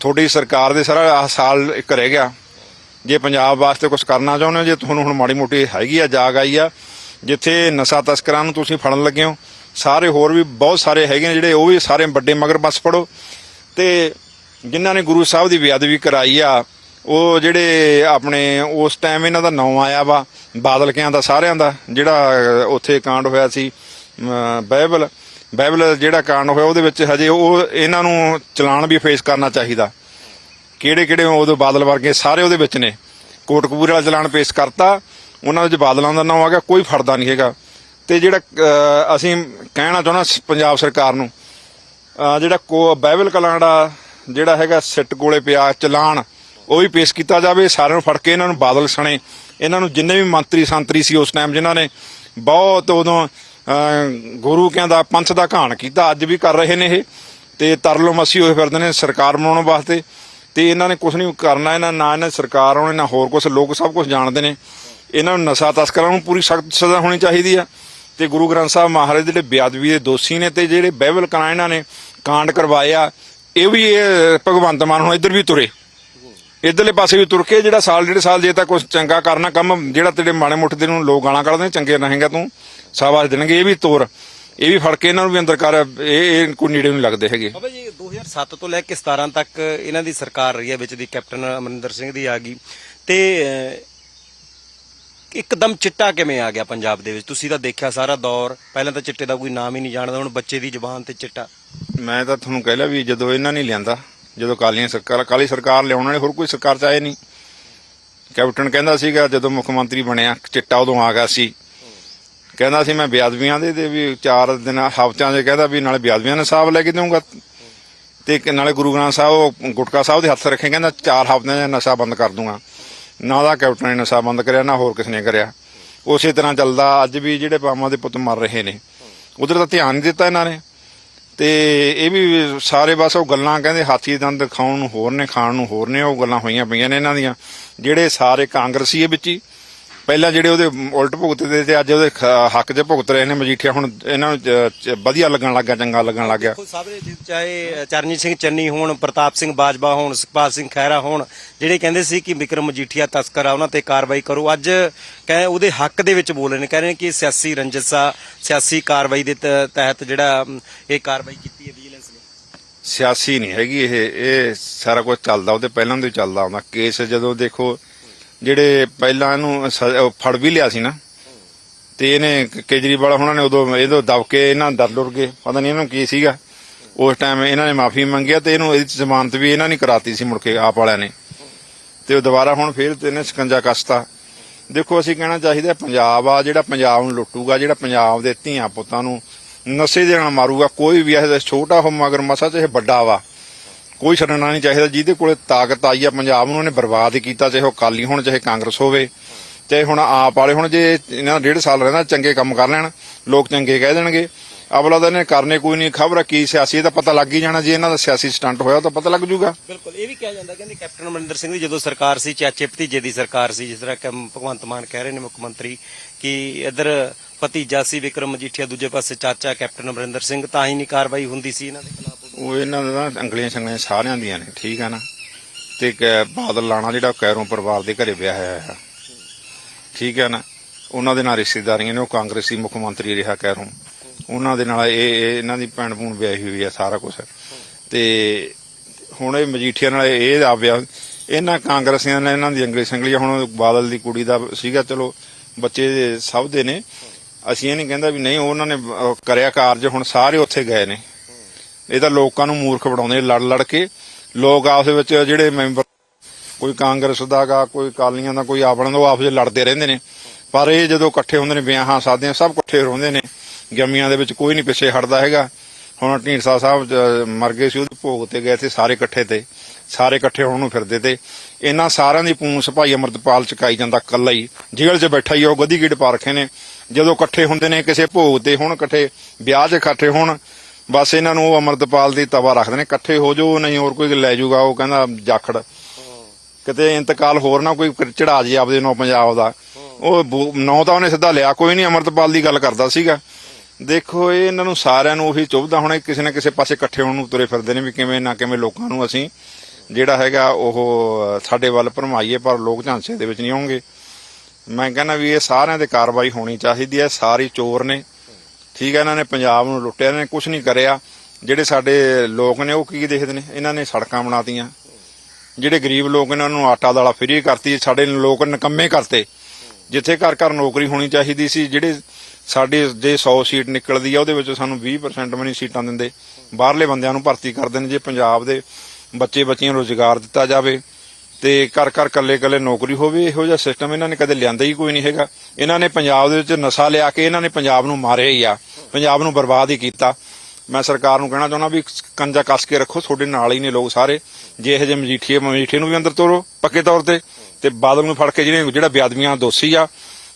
ਤੁਹਾਡੀ ਸਰਕਾਰ ਦੇ ਸਾਰਾ ਸਾਲ ਇੱਕ ਰਹਿ ਗਿਆ। ਜੇ ਪੰਜਾਬ ਵਾਸਤੇ ਕੁਝ ਕਰਨਾ ਚਾਹੁੰਦੇ ਹੋ ਜੇ ਤੁਹਾਨੂੰ ਹੁਣ ਮਾੜੀ ਮੋਟੀ ਹੈਗੀ ਆ ਜਾਗ ਆਈ ਆ ਜਿੱਥੇ ਨਸ਼ਾ ਤਸਕਰਾਂ ਨੂੰ ਤੁਸੀਂ ਫੜਨ ਲੱਗੇ ਹੋ ਸਾਰੇ ਹੋਰ ਵੀ ਬਹੁਤ ਸਾਰੇ ਹੈਗੇ ਨੇ ਜਿਹੜੇ ਉਹ ਵੀ ਸਾਰੇ ਵੱਡੇ ਮਗਰ ਬਸ ਫੜੋ। ਤੇ ਜਿਨ੍ਹਾਂ ਨੇ ਗੁਰੂ ਸਾਹਿਬ ਦੀ ਬੇਅਦਬੀ ਕਰਾਈ ਆ ਉਹ ਜਿਹੜੇ ਆਪਣੇ ਉਸ ਟਾਈਮ ਇਹਨਾਂ ਦਾ ਨਾਂ ਆਇਆ ਵਾ ਬਾਦਲ ਕਿਆਂ ਦਾ ਸਾਰਿਆਂ ਦਾ ਜਿਹੜਾ ਉੱਥੇ ਕਾਂਡ ਹੋਇਆ ਸੀ ਅਮ, ਬਾਈਬਲ ਬਾਈਬਲ ਜਿਹੜਾ ਕਾਂਡ ਹੋਇਆ ਉਹਦੇ ਵਿੱਚ ਹਜੇ ਉਹ ਇਹਨਾਂ ਨੂੰ ਚਲਾਨ ਵੀ ਫੇਸ ਕਰਨਾ ਚਾਹੀਦਾ। ਕਿਹੜੇ ਕਿਹੜੇ ਉਦੋਂ ਬਾਦਲ ਵਰਗੇ ਸਾਰੇ ਉਹਦੇ ਵਿੱਚ ਨੇ। ਕੋਟਕਪੂਰੇ ਵਾਲਾ ਚਲਾਨ ਪੇਸ਼ ਕਰਤਾ, ਉਹਨਾਂ ਵਿੱਚ ਬਾਦਲਾਂ ਦਾ ਨਾਮ ਆ ਗਿਆ, ਕੋਈ ਫੜਦਾ ਨਹੀਂ ਹੈਗਾ। ਤੇ ਜਿਹੜਾ ਅਸੀਂ ਕਹਿਣਾ ਚਾਹੁੰਦਾ ਸ- ਪੰਜਾਬ ਸਰਕਾਰ ਨੂੰ ਜਿਹੜਾ ਕੋ ਬਾਈਬਲ ਕਲਾਂ ਦਾ ਜਿਹੜਾ ਹੈਗਾ ਸਿੱਟ ਕੋਲੇ ਪਿਆ, ਚਲਾਨ, ਉਹ ਵੀ ਪੇਸ਼ ਕੀਤਾ ਜਾਵੇ। ਸਾਰਿਆਂ ਨੂੰ ਫੜ ਕੇ ਇਹਨਾਂ ਨੂੰ ਬਾਦਲ ਸਣੇ। ਇਹਨਾਂ ਨੂੰ ਜਿੰਨੇ ਵੀ ਮੰਤਰੀ ਸੰਤਰੀ ਸੀ ਉਸ ਟਾਈਮ ਜਿਨ੍ਹਾਂ ਨੇ ਬਹੁਤ ਉਦੋਂ ਗੁਰੂ ਕਹਿੰਦਾ ਪੰਥ ਦਾ ਘਾਣ ਕੀਤਾ, ਅੱਜ ਵੀ ਕਰ ਰਹੇ ਨੇ ਇਹ। ਤੇ ਤਰਲੋ ਮਸੀ ਹੋਏ ਫਿਰਦੇ ਨੇ ਸਰਕਾਰ ਬਣਾਉਣ ਵਾਸਤੇ। ਤੇ ਇਹਨਾਂ ਨੇ ਕੁਝ ਨਹੀਂ ਕਰਨਾ, ਇਹਨਾਂ ਨਾ ਇਹਨਾਂ ਸਰਕਾਰ ਆਉਣੇ, ਨਾ ਹੋਰ ਕੁਝ ਲੋਕ ਸਭ ਕੁਝ ਜਾਣਦੇ ਨੇ। ਇਹਨਾਂ ਨੂੰ ਨਸ਼ਾ ਤਸਕਰਾਂ ਨੂੰ ਪੂਰੀ ਸਖਤ ਸਜ਼ਾ ਹੋਣੀ ਚਾਹੀਦੀ ਆ। ਤੇ ਗੁਰੂ ਗ੍ਰੰਥ ਸਾਹਿਬ ਮਹਾਰਾਜ ਦੇ ਜਿਹੜੇ ਬੇਅਦਬੀ ਦੇ ਦੋਸ਼ੀ ਨੇ ਤੇ ਜਿਹੜੇ ਬਹਿਬਲ ਕਰਾਂ ਇਹਨਾਂ ਨੇ ਕਾਂਡ ਕਰਵਾਇਆ ਇਹ ਵੀ ਇਹ ਭਗਵੰਤ ਮਾਨ ਹੁਣ ਇੱਧਰ ਵੀ ਤੁਰੇ। ਇਧਰਲੇ ਪਾਸੇ ਵੀ ਤੁਰ ਕੇ ਜਿਹੜਾ ਸਾਲ, ਡੇਢ ਸਾਲ ਜੇ ਤਾਂ ਕੁਝ ਚੰਗਾ ਕਰਨਾ, ਕੰਮ ਜਿਹੜਾ ਤੇਰੇ ਮਾੜੇ ਮੁੱਠ ਦੇ ਨੂੰ ਲੋਕ ਗਾਲਾਂ ਕੱਢਦੇ ਚੰਗੇ ਰਹੇਗਾ ਤੂੰ, ਸ਼ਾਬਾਸ਼ ਦੇਣਗੇ, ਇਹ ਵੀ ਤੋਰ। ਇਹ ਵੀ ਫੜ ਕੇ ਇਹਨਾਂ ਨੂੰ ਵੀ ਅੰਦਰ ਕਰ ਇਹ ਇਹ ਕੋਈ ਨੇੜੇ ਨਹੀਂ ਲੱਗਦੇ ਹੈਗੇ। ਬਾਬਾ ਜੀ 2007 ਤੋਂ ਲੈ ਕੇ 17 ਤੱਕ ਇਹਨਾਂ ਦੀ ਸਰਕਾਰ ਰਹੀ ਹੈ ਵਿੱਚ ਦੀ ਕੈਪਟਨ ਅਮਰਿੰਦਰ ਸਿੰਘ ਦੀ ਆ ਗਈ। ਤੇ ਇੱਕਦਮ ਚਿੱਟਾ ਕਿਵੇਂ ਆ ਗਿਆ ਪੰਜਾਬ ਦੇ ਵਿੱਚ? ਤੁਸੀਂ ਤਾਂ ਦੇਖਿਆ ਸਾਰਾ ਦੌਰ ਪਹਿਲਾਂ ਤਾਂ ਚਿੱਟੇ ਦਾ ਕੋਈ ਨਾਮ ਹੀ ਨਹੀਂ ਜਾਣਦਾ ਹੁਣ ਬੱਚੇ ਦੀ ਜ਼ੁਬਾਨ ਤੇ ਚਿੱਟਾ। ਮੈਂ ਤਾਂ ਤੁਹਾਨੂੰ ਕਹਿ ਲਿਆ ਵੀ ਜਦੋਂ ਇਹਨਾਂ ਨੇ ਲਿਆਂਦਾ ਜਦੋਂ ਕਾਲੀਆਂ ਸਰਕਾਰ ਕਾਲੀ ਸਰਕਾਰ ਲਿਆਉਣ ਵਾਲੇ ਹੋਰ ਕੋਈ ਸਰਕਾਰ ਚ ਆਏ ਨਹੀਂ। ਕੈਪਟਨ ਕਹਿੰਦਾ ਸੀਗਾ ਜਦੋਂ ਮੁੱਖ ਮੰਤਰੀ ਬਣਿਆ ਚਿੱਟਾ ਉਦੋਂ ਆ ਗਿਆ ਸੀ। ਕਹਿੰਦਾ ਸੀ ਮੈਂ ਬੇਅਦਬੀਆਂ ਦੇ ਤੇ ਵੀ ਚਾਰ ਦਿਨ ਹਫ਼ਤਿਆਂ ਦੇ ਕਹਿੰਦਾ ਵੀ ਨਾਲੇ ਬੇਅਦਬੀਆਂ ਦਾ ਸਾਹਬ ਲੈ ਕੇ ਦੇਵਾਂਗਾ ਤੇ ਨਾਲੇ ਗੁਰੂ ਗ੍ਰੰਥ ਸਾਹਿਬ, ਉਹ ਗੁਟਕਾ ਸਾਹਿਬ ਦੇ ਹੱਥ ਰੱਖੇ, ਕਹਿੰਦਾ ਚਾਰ ਹਫ਼ਤਿਆਂ 'ਚ ਨਸ਼ਾ ਬੰਦ ਕਰ ਦੂੰਗਾ ਨਾ ਦਾ ਕੈਪਟਨ ਨੇ ਨਸ਼ਾ ਬੰਦ ਕਰਿਆ, ਨਾ ਹੋਰ ਕਿਸ ਨੇ ਕਰਿਆ। ਉਸੇ ਤਰ੍ਹਾਂ ਚੱਲਦਾ, ਅੱਜ ਵੀ ਜਿਹੜੇ ਪਾਵਾਂ ਦੇ ਪੁੱਤ ਮਰ ਰਹੇ ਨੇ। ਉਧਰ ਤਾਂ ਧਿਆਨ ਨਹੀਂ ਦਿੱਤਾ ਇਹਨਾਂ ਨੇ। ਤੇ ਇਹ ਵੀ ਸਾਰੇ ਬਸ ਉਹ ਗੱਲਾਂ ਕਹਿੰਦੇ ਹਾਥੀ ਦੰਦ ਖਾਣ ਨੂੰ ਹੋਰ ਨੇ, ਖਾਣ ਨੂੰ ਹੋਰ ਨੇ, ਉਹ ਗੱਲਾਂ ਹੋਈਆਂ ਪਈਆਂ ਨੇ ਇਹਨਾਂ ਦੀਆਂ। ਜਿਹੜੇ ਸਾਰੇ ਕਾਂਗਰਸੀ ਇਹ ਵਿੱਚ ਹੀ। ਪਹਿਲਾਂ ਜਿਹੜੇ ਉਹਦੇ ਉਲਟ ਭੁਗਤਦੇ ਤੇ ਅੱਜ ਉਹਦੇ ਖ- ਹੱਕ 'ਚ ਭੁਗਤ ਰਹੇ ਨੇ ਮਜੀਠੀਆ ਹੁਣ ਇਹਨਾਂ ਨੂੰ ਚ- ਚ- ਵਧੀਆ ਲੱਗਣ ਲੱਗਾ ਚੰਗਾ ਲੱਗਣ ਲੱਗ ਗਿਆ। ਜਿ- ਚਾਹੇ ਚਰਨਜੀਤ ਸਿੰਘ ਚੰਨੀ ਹੋਣ ਪ੍ਰਤਾਪ ਸਿੰਘ ਬਾਜਵਾ ਹੋਣ ਸੁਖਪਾਲ ਸਿੰਘ ਖਹਿਰਾ ਹੋਣ ਜਿਹੜੇ ਕਹਿੰਦੇ ਸੀ ਕਿ ਵਿਕਰਮ ਮਜੀਠੀਆ ਤਸਕਰ ਆ ਉਹਨਾਂ ਤੇ ਕਾਰਵਾਈ ਕਰੋ। ਅੱਜ ਕਹੇ ਉਹਦੇ ਹੱਕ ਦੇ ਵਿੱਚ ਬੋਲ ਰਹੇ ਨੇ ਕਹਿ ਰਹੇ ਨੇ ਕਿ ਸਿਆਸੀ ਰੰਜਸਾ ਸਿਆਸੀ ਕਾਰਵਾਈ ਦੇ ਤ- ਤਹਿਤ ਜਿਹੜਾ ਅਮ, ਇਹ ਕਾਰਵਾਈ ਕੀਤੀ ਹੈ ਵਿਜੀਲੈਂਸ ਨੇ। ਸਿਆਸੀ ਨਹੀਂ ਹੈਗੀ ਇਹ ਇਹ ਸਾਰਾ ਕੁਝ ਚੱਲਦਾ ਉਹਦੇ ਪਹਿਲਾਂ ਤੋਂ ਹੀ ਚੱਲਦਾ ਆਉਂਦਾ ਕੇਸ ਜਦੋਂ ਦੇਖੋ ਜਿਹੜੇ ਪਹਿਲਾਂ ਇਹਨੂੰ ਸ- ਫੜ ਵੀ ਲਿਆ ਸੀ ਨਾ, ਤੇ ਇਹਨੇ ਕੇਜਰੀਵਾਲ ਉਹਨਾਂ ਨੇ ਉਦੋਂ ਇਹਦੋਂ ਦਬ ਕੇ ਇਹਨਾਂ ਦਰ ਲੁਰ ਗਏ ਪਤਾ ਨਹੀਂ ਇਹਨੂੰ ਕੀ ਸੀਗਾ। ਉਸ ਟਾਈਮ ਇਹਨਾਂ ਨੇ ਮਾਫੀ ਮੰਗਿਆ ਤੇ ਇਹਨੂੰ ਇਹਦੀ ਜ਼ਮਾਨਤ ਵੀ ਇਹਨਾਂ ਨੇ ਕਰਾਤੀ ਸੀ ਮੁੜ ਕੇ ਆਪ ਵਾਲਿਆਂ ਨੇ। ਤੇ ਉਹ ਦੁਬਾਰਾ ਹੁਣ ਫੇਰ ਤੇ ਇਹਨੇ ਸਕੰਜਾ ਕੱਸਤਾ। ਦੇਖੋ, ਅਸੀਂ ਕਹਿਣਾ ਚਾਹੀਦਾ ਪੰਜਾਬ ਆ, ਜਿਹੜਾ ਪੰਜਾਬ ਨੂੰ ਲੁੱਟੂਗਾ, ਜਿਹੜਾ ਪੰਜਾਬ ਦੇ ਧੀਆਂ ਪੁੱਤਾਂ ਨੂੰ ਨਸ਼ੇ ਦੇ ਨਾਲ ਮਾਰੂਗਾ, ਕੋਈ ਵੀ ਇਹ ਛੋਟਾ ਹੋ ਮਗਰ ਮਸਾ ਚਾਹੇ ਵੱਡਾ ਵਾ। ਕੋਈ ਛੱਡਣਾ ਨਹੀਂ ਚਾਹੀਦਾ। ਜਿਹਦੇ ਕੋਲੇ ਤਾਕਤ ਆਈ ਆ ਪੰਜਾਬ ਨੂੰ, ਉਹਨੇ ਬਰਬਾਦ ਕੀਤਾ, ਚਾਹੇ ਉਹ ਕਾਲੀ ਹੋਣ, ਚਾਹੇ ਕਾਂਗਰਸ ਹੋਵੇ, ਚਾਹੇ ਹੁਣ ਆਪ ਵਾਲੇ ਹੁਣ, ਜੇ ਇਹਨਾਂ ਡੇਢ ਸਾਲ ਰਹਿੰਦਾ, ਚੰਗੇ ਕੰਮ ਕਰ ਲੈਣ, ਲੋਕ ਚੰਗੇ ਕਹਿ ਦੇਣਗੇ। ਅਵਲਾ ਤਾਂ ਇਹਨੇ ਕਰਨੇ ਕੋਈ ਨਹੀਂ, ਖਬਰ ਕੀ ਸਿਆਸੀ ਦਾ ਪਤਾ ਲੱਗ ਹੀ ਜਾਣਾ, ਜੇ ਇਹਨਾਂ ਦਾ ਸਿਆਸੀ ਸਟੰਟ ਹੋਇਆ, ਤਾਂ ਪਤਾ ਲੱਗ ਜੂਗਾ ਬਿਲਕੁਲ, ਇਹ ਵੀ ਕਿਹਾ ਜਾਂਦਾ, ਕਹਿੰਦੇ ਕੈਪਟਨ ਅਮਰਿੰਦਰ ਸਿੰਘ ਦੀ ਜਦੋਂ ਸਰਕਾਰ ਸੀ, ਚਾਚੇ ਭਤੀਜੇ ਦੀ ਸਰਕਾਰ ਸੀ, ਜਿਸ ਤਰ੍ਹਾਂ ਭਗਵੰਤ ਮਾਨ ਕਹਿ ਰਹੇ ਨੇ ਮੁੱਖ ਮੰਤਰੀ, ਕਿ ਇੱਧਰ ਭਤੀਜਾ ਸੀ ਵਿਕਰਮ ਮਜੀਠੀਆ, ਦੂਜੇ ਪਾਸੇ ਚਾਚਾ ਕੈਪਟਨ ਅਮਰਿੰਦਰ ਸਿੰਘ, ਤਾਂ ਹੀ ਨਹੀਂ ਕਾਰਵਾਈ ਹੁੰਦੀ ਸੀ ਇਹਨਾਂ ਦੇ ਖਿਲਾਫ। ਉਹ ਇਹਨਾਂ ਦਾ ਨਾ ਅੰਗਲੀਆਂ ਸੰਗਲੀਆਂ ਸਾਰਿਆਂ ਦੀਆਂ ਨੇ ਠੀਕ ਆ ਨਾ? ਤੇ ਇੱਕ ਬਾਦਲ ਲਾਣਾ ਜਿਹੜਾ ਕੈਰੋਂ ਪਰਿਵਾਰ ਦੇ ਘਰੇ ਵਿਆਹ ਹੋਇਆ ਹੈ। ਠੀਕ ਹੈ ਨਾ? ਉਹਨਾਂ ਦੇ ਨਾਲ ਰਿਸ਼ਤੇਦਾਰੀਆਂ ਨੇ ਉਹ ਕਾਂਗਰਸੀ ਮੁੱਖ ਮੰਤਰੀ ਰਿਹਾ ਕੈਰੋਂ। ਉਹਨਾਂ ਦੇ ਨਾਲ ਇਹ ਇਹ ਇਹਨਾਂ ਦੀ ਭੈਣ ਭੂਣ ਵਿਆਹੀ ਹੋਈ ਆ ਸਾਰਾ ਕੁਝ ਤੇ ਹੁਣ ਇਹ ਮਜੀਠੀਆ ਨਾਲ ਇਹ ਆ ਵਿਆਹ ਇਹਨਾਂ ਕਾਂਗਰਸੀਆਂ ਨੇ ਇਹਨਾਂ ਦੀ ਅੰਗਲੀ ਸੰਗਲੀ ਹੁਣ ਬਾਦਲ ਦੀ ਕੁੜੀ ਦਾ ਸੀਗਾ ਚਲੋ ਬੱਚੇ ਸਭ ਦੇ ਨੇ। ਅਸੀਂ ਇਹ ਨਹੀਂ ਕਹਿੰਦਾ ਵੀ ਨਹੀਂ ਉਹਨਾਂ ਨੇ ਅਹ, ਕਰਿਆ ਕਾਰਜ ਹੁਣ ਸਾਰੇ ਉੱਥੇ ਗਏ ਨੇ। ਇਹ ਤਾਂ ਲੋਕਾਂ ਨੂੰ ਮੂਰਖ ਬਣਾਉਂਦੇ ਲੜ ਲੜ ਕੇ। ਲੋਕ ਆਪਸ ਵਿੱਚ ਜਿਹੜੇ ਮੈਂਬਰ, ਕੋਈ ਕਾਂਗਰਸ ਦਾ ਗਾ, ਕੋਈ ਕਾਲੀਆਂ ਦਾ, ਕੋਈ ਆਪਣਾ ਦਾ ਉਹ ਆਪਸ ਵਿੱਚ ਲੜਦੇ ਰਹਿੰਦੇ ਨੇ। ਪਰ ਇਹ ਜਦੋਂ ਇਕੱਠੇ ਹੁੰਦੇ ਨੇ, ਵਿਆਹਾਂ, ਸਾਦੀਆਂ, ਸਭ ਇਕੱਠੇ ਰਹਿੰਦੇ ਨੇ। ਗਮੀਆਂ ਦੇ ਵਿੱਚ ਕੋਈ ਨਹੀਂ ਪਿੱਛੇ ਹਟਦਾ ਹੈਗਾ। ਹੁਣ ਢੀਂਡਸਾ ਸਾਹਿਬ ਮਰ ਗਏ ਸੀ, ਉਹਦੇ ਭੋਗ ਤੇ ਗਏ ਸੀ ਸਾਰੇ ਇਕੱਠੇ ਤੇ। ਸਾਰੇ ਇਕੱਠੇ ਹੋਣ ਨੂੰ ਫਿਰਦੇ ਤੇ। ਇਹਨਾਂ ਸਾਰਿਆਂ ਦੀ ਪੂੰਛ ਭਾਈ ਅਮਰਤਪਾਲ ਚਕਾਈ ਜਾਂਦਾ ਕੱਲਾ ਹੀ। ਜੇਲ੍ਹ 'ਚ ਬੈਠਾ ਹੀ ਉਹ ਗਦੀ ਗੀੜ ਪਾ ਰੱਖੇ ਨੇ। ਜਦੋਂ ਇਕੱਠੇ ਹੁੰਦੇ ਨੇ, ਕਿਸੇ ਭੋਗ ਤੇ ਹੁਣ, ਇਕੱਠੇ ਵਿਆਹ 'ਚ ਇਕੱਠੇ ਹੋਣ ਬਸ ਇਹਨਾਂ ਨੂੰ ਉਹ ਅਮਰਤਪਾਲ ਦੀ ਤਵਾ ਰੱਖਦੇ ਨੇ ਇਕੱਠੇ ਹੋ ਜਾਓ ਨਹੀਂ ਹੋਰ ਕੋਈ ਲੈ ਜਾਊਗਾ ਉਹ ਕਹਿੰਦਾ ਜਾਖੜ। ਕਿਤੇ ਇੰਤਕਾਲ ਹੋਰ ਨਾ ਕੋਈ ਚੜਾ ਜੇ ਆਪਦੇ ਨੌ ਪੰਜਾਬ ਦਾ। ਉਹ ਨੌ ਤਾਂ ਉਹਨੇ ਸਿੱਧਾ ਲਿਆ ਕੋਈ ਨਹੀਂ ਅਮਰਤਪਾਲ ਦੀ ਗੱਲ ਕਰਦਾ ਸੀਗਾ। ਦੇਖੋ ਇਹ ਇਹਨਾਂ ਨੂੰ ਸਾਰਿਆਂ ਨੂੰ ਉਹੀ ਚੁੱਭਦਾ ਹੁਣ ਕਿਸੇ ਨਾ ਕਿਸੇ ਪਾਸੇ ਇਕੱਠੇ ਹੋਣ ਨੂੰ ਤੁਰੇ ਫਿਰਦੇ ਨੇ ਵੀ ਕਿਵੇਂ ਨਾ ਕਿਵੇਂ ਲੋਕਾਂ ਨੂੰ ਅਸੀਂ ਜਿਹੜਾ ਹੈਗਾ ਉਹ ਸਾਡੇ ਵੱਲ ਭਰਮਾਈਏ ਪਰ ਲੋਕ ਝਾਂਸੇ ਦੇ ਵਿੱਚ ਨਹੀਂ ਆਉਣਗੇ। ਮੈਂ ਕਹਿੰਦਾ ਵੀ ਇਹ ਸਾਰਿਆਂ ਤੇ ਕਾਰਵਾਈ ਹੋਣੀ ਚਾਹੀਦੀ ਹੈ ਸਾਰੇ ਚੋਰ ਨੇ। ਠੀਕ ਹੈ ਇਹਨਾਂ ਨੇ ਪੰਜਾਬ ਨੂੰ ਲੁੱਟਿਆ, ਇਹਨਾਂ ਨੇ ਕੁਝ ਨਹੀਂ ਕਰਿਆ। ਜਿਹੜੇ ਸਾਡੇ ਲੋਕ ਨੇ, ਉਹ ਕੀ ਦੇਖਦੇ ਨੇ? ਇਹਨਾਂ ਨੇ ਸੜਕਾਂ ਬਣਾਤੀਆਂ। ਜਿਹੜੇ ਗਰੀਬ ਲੋਕ ਨੇ, ਉਹਨਾਂ ਨੂੰ ਆਟਾ ਦਾਲਾ ਫ੍ਰੀ ਕਰਤੀ ਸਾਡੇ ਲੋਕ ਨਕੰਮੇ ਕਰਤੇ। ਜਿੱਥੇ ਘਰ ਘਰ ਨੌਕਰੀ ਹੋਣੀ ਚਾਹੀਦੀ ਸੀ, ਜਿਹੜੇ ਸਾਡੇ ਜੇ 100 ਸੀਟ ਨਿਕਲਦੀ ਆ, ਉਹਦੇ ਵਿੱਚ ਸਾਨੂੰ 20% ਵੀ ਨਹੀਂ ਸੀਟਾਂ ਦਿੰਦੇ। ਬਾਹਰਲੇ ਬੰਦਿਆਂ ਨੂੰ ਭਰਤੀ ਕਰਦੇ ਨੇ ਜੇ ਪੰਜਾਬ ਦੇ ਬੱਚੇ ਬੱਚੀਆਂ ਨੂੰ ਰੋਜ਼ਗਾਰ ਦਿੱਤਾ ਜਾਵੇ। ਤੇ ਘਰ ਘਰ ਕੱਲੇ ਕੱਲੇ ਨੌਕਰੀ ਹੋਵੇ ਇਹੋ ਜਿਹਾ ਸਿਸਟਮ ਇਹਨਾਂ ਨੇ ਕਦੇ ਲਿਆਂਦਾ ਹੀ ਕੋਈ ਨਹੀਂ ਹੈਗਾ। ਇਹਨਾਂ ਨੇ ਪੰਜਾਬ ਦੇ ਵਿੱਚ ਨਸ਼ਾ ਲਿਆ ਕੇ ਇਹਨਾਂ ਨੇ ਪੰਜਾਬ ਨੂੰ ਮਾਰਿਆ ਹੀ ਆ। ਪੰਜਾਬ ਨੂੰ ਬਰਬਾਦ ਹੀ ਕੀਤਾ। ਮੈਂ ਸਰਕਾਰ ਨੂੰ ਕਹਿਣਾ ਚਾਹੁੰਦਾ ਵੀ ਕੰਜਾ ਕੱਸ ਕੇ ਰੱਖੋ ਤੁਹਾਡੇ ਨਾਲ ਹੀ ਨੇ ਲੋਕ ਸਾਰੇ। ਜੇ ਇਹੋ ਜਿਹੇ ਮਜੀਠੀਏ ਮਜੀਠੀਏ ਨੂੰ ਵੀ ਅੰਦਰ ਤੋਰੋ ਪੱਕੇ ਤੌਰ ਤੇ। ਤੇ ਬਾਦਲ ਨੂੰ ਫੜ ਕੇ ਜਿਹਨੇ ਜਿਹੜਾ ਬੇਅਦਬੀਆਂ ਦੋਸ਼ੀ ਆ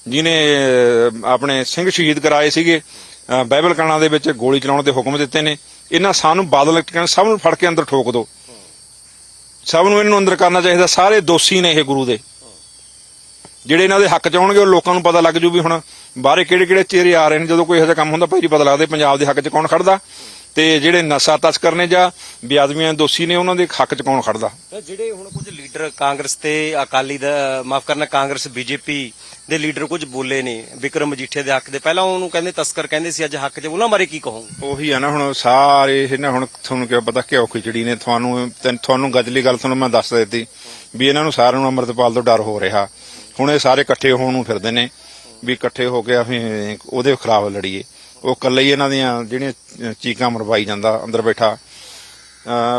ਜਿਹਨੇ ਆਪਣੇ ਸਿੰਘ ਸ਼ਹੀਦ ਕਰਾਏ ਸੀਗੇ ਅਹ, ਬਾਈਬਲ ਕਣਾ ਦੇ ਵਿੱਚ ਗੋਲੀ ਚਲਾਉਣ ਦੇ ਹੁਕਮ ਦਿੱਤੇ ਨੇ। ਇਹਨਾਂ ਸਾਨੂੰ ਬਾਦਲ ਕਹਿੰਦੇ ਸਭ ਨੂੰ ਫੜ ਕੇ ਅੰਦਰ ਠੋਕ ਦਿਓ। ਸਭ ਨੂੰ ਇਹਨਾਂ ਨੂੰ ਅੰਦਰ ਕਰਨਾ ਚਾਹੀਦਾ, ਸਾਰੇ ਦੋਸ਼ੀ ਨੇ ਇਹ ਗੁਰੂ ਦੇ। ਜਿਹੜੇ ਇਹਨਾਂ ਦੇ ਹੱਕ ਚ ਆਉਣਗੇ, ਉਹ ਲੋਕਾਂ ਨੂੰ ਪਤਾ ਲੱਗ ਜੂ ਵੀ ਹੁਣ ਬਾਹਰੇ ਕਿਹੜੇ ਕਿਹੜੇ ਚਿਹਰੇ ਆ ਰਹੇ ਨੇ। ਜਦੋਂ ਕੋਈ ਇਹੋ ਜਿਹਾ ਕੰਮ ਹੁੰਦਾ, ਭਾਈ ਜੀ ਪਤਾ ਲੱਗਦਾ ਪੰਜਾਬ ਦੇ ਹੱਕ ਚ ਕੌਣ ਖੜਦਾ? ਤੇ ਜਿਹੜੇ ਨਸ਼ਾ ਤਸਕਰ ਨੇ ਜਾਂ ਦੇ ਦੋਸ਼ੀ ਨੇ ਉਹਨਾਂ ਦੇ ਹੱਕ ਚ ਕੌਣ ਖੜਦਾ? ਜਿਹੜੇ ਹੁਣ ਕੁਝ ਲੀਡਰ ਕਾਂਗਰਸ ਤੇ ਅਕਾਲੀ ਦਾ ਮਾਫ ਕਰਨਾ ਕਾਂਗਰਸ ਬੀਜੇਪੀ ਦੇ ਲੀਡਰ ਕੁਝ ਬੋਲੇ ਨੇ ਵਿਕਰਮ ਮਜੀਠੀਆ ਦੇ ਹੱਕ ਦੇ। ਪਹਿਲਾਂ ਉਹਨੂੰ ਕਹਿੰਦੇ ਤਸਕਰ ਕਹਿੰਦੇ ਸੀ ਅੱਜ ਹੱਕ 'ਚ ਉਹਨਾਂ ਬਾਰੇ ਕੀ ਕਹੋਗੇ? ਉਹੀ ਆ ਨਾ ਹੁਣ ਸਾਰੇ ਇਹ ਨਾ ਹੁਣ ਤੁਹਾਨੂੰ ਕਿਉਂ ਪਤਾ ਕਿਉਂ ਖਿਚੜੀ ਨੇ? ਤੁਹਾਨੂੰ ਤੁਹਾਨੂੰ ਗਜਲੀ ਗੱਲ ਤੁਹਾਨੂੰ ਮੈਂ ਦੱਸ ਦਿੱਤੀ ਵੀ ਇਹਨਾਂ ਨੂੰ ਸਾਰਿਆਂ ਨੂੰ ਅੰਮ੍ਰਿਤਪਾਲ ਤੋਂ ਡਰ ਹੋ ਰਿਹਾ। ਹੁਣ ਇਹ ਸਾਰੇ ਇਕੱਠੇ ਹੋਣ ਨੂੰ ਫਿਰਦੇ ਨੇ ਵੀ ਇਕੱਠੇ ਹੋ ਕੇ ਅਸੀਂ ਉਹਦੇ ਖਿਲਾਫ ਲੜੀਏ। ਉਹ ਇਕੱਲੇ ਹੀ ਇਹਨਾਂ ਦੀਆਂ ਜਿਹੜੀਆਂ ਚੀਕਾਂ ਮਰਵਾਈ ਜਾਂਦਾ ਅੰਦਰ ਬੈਠਾ।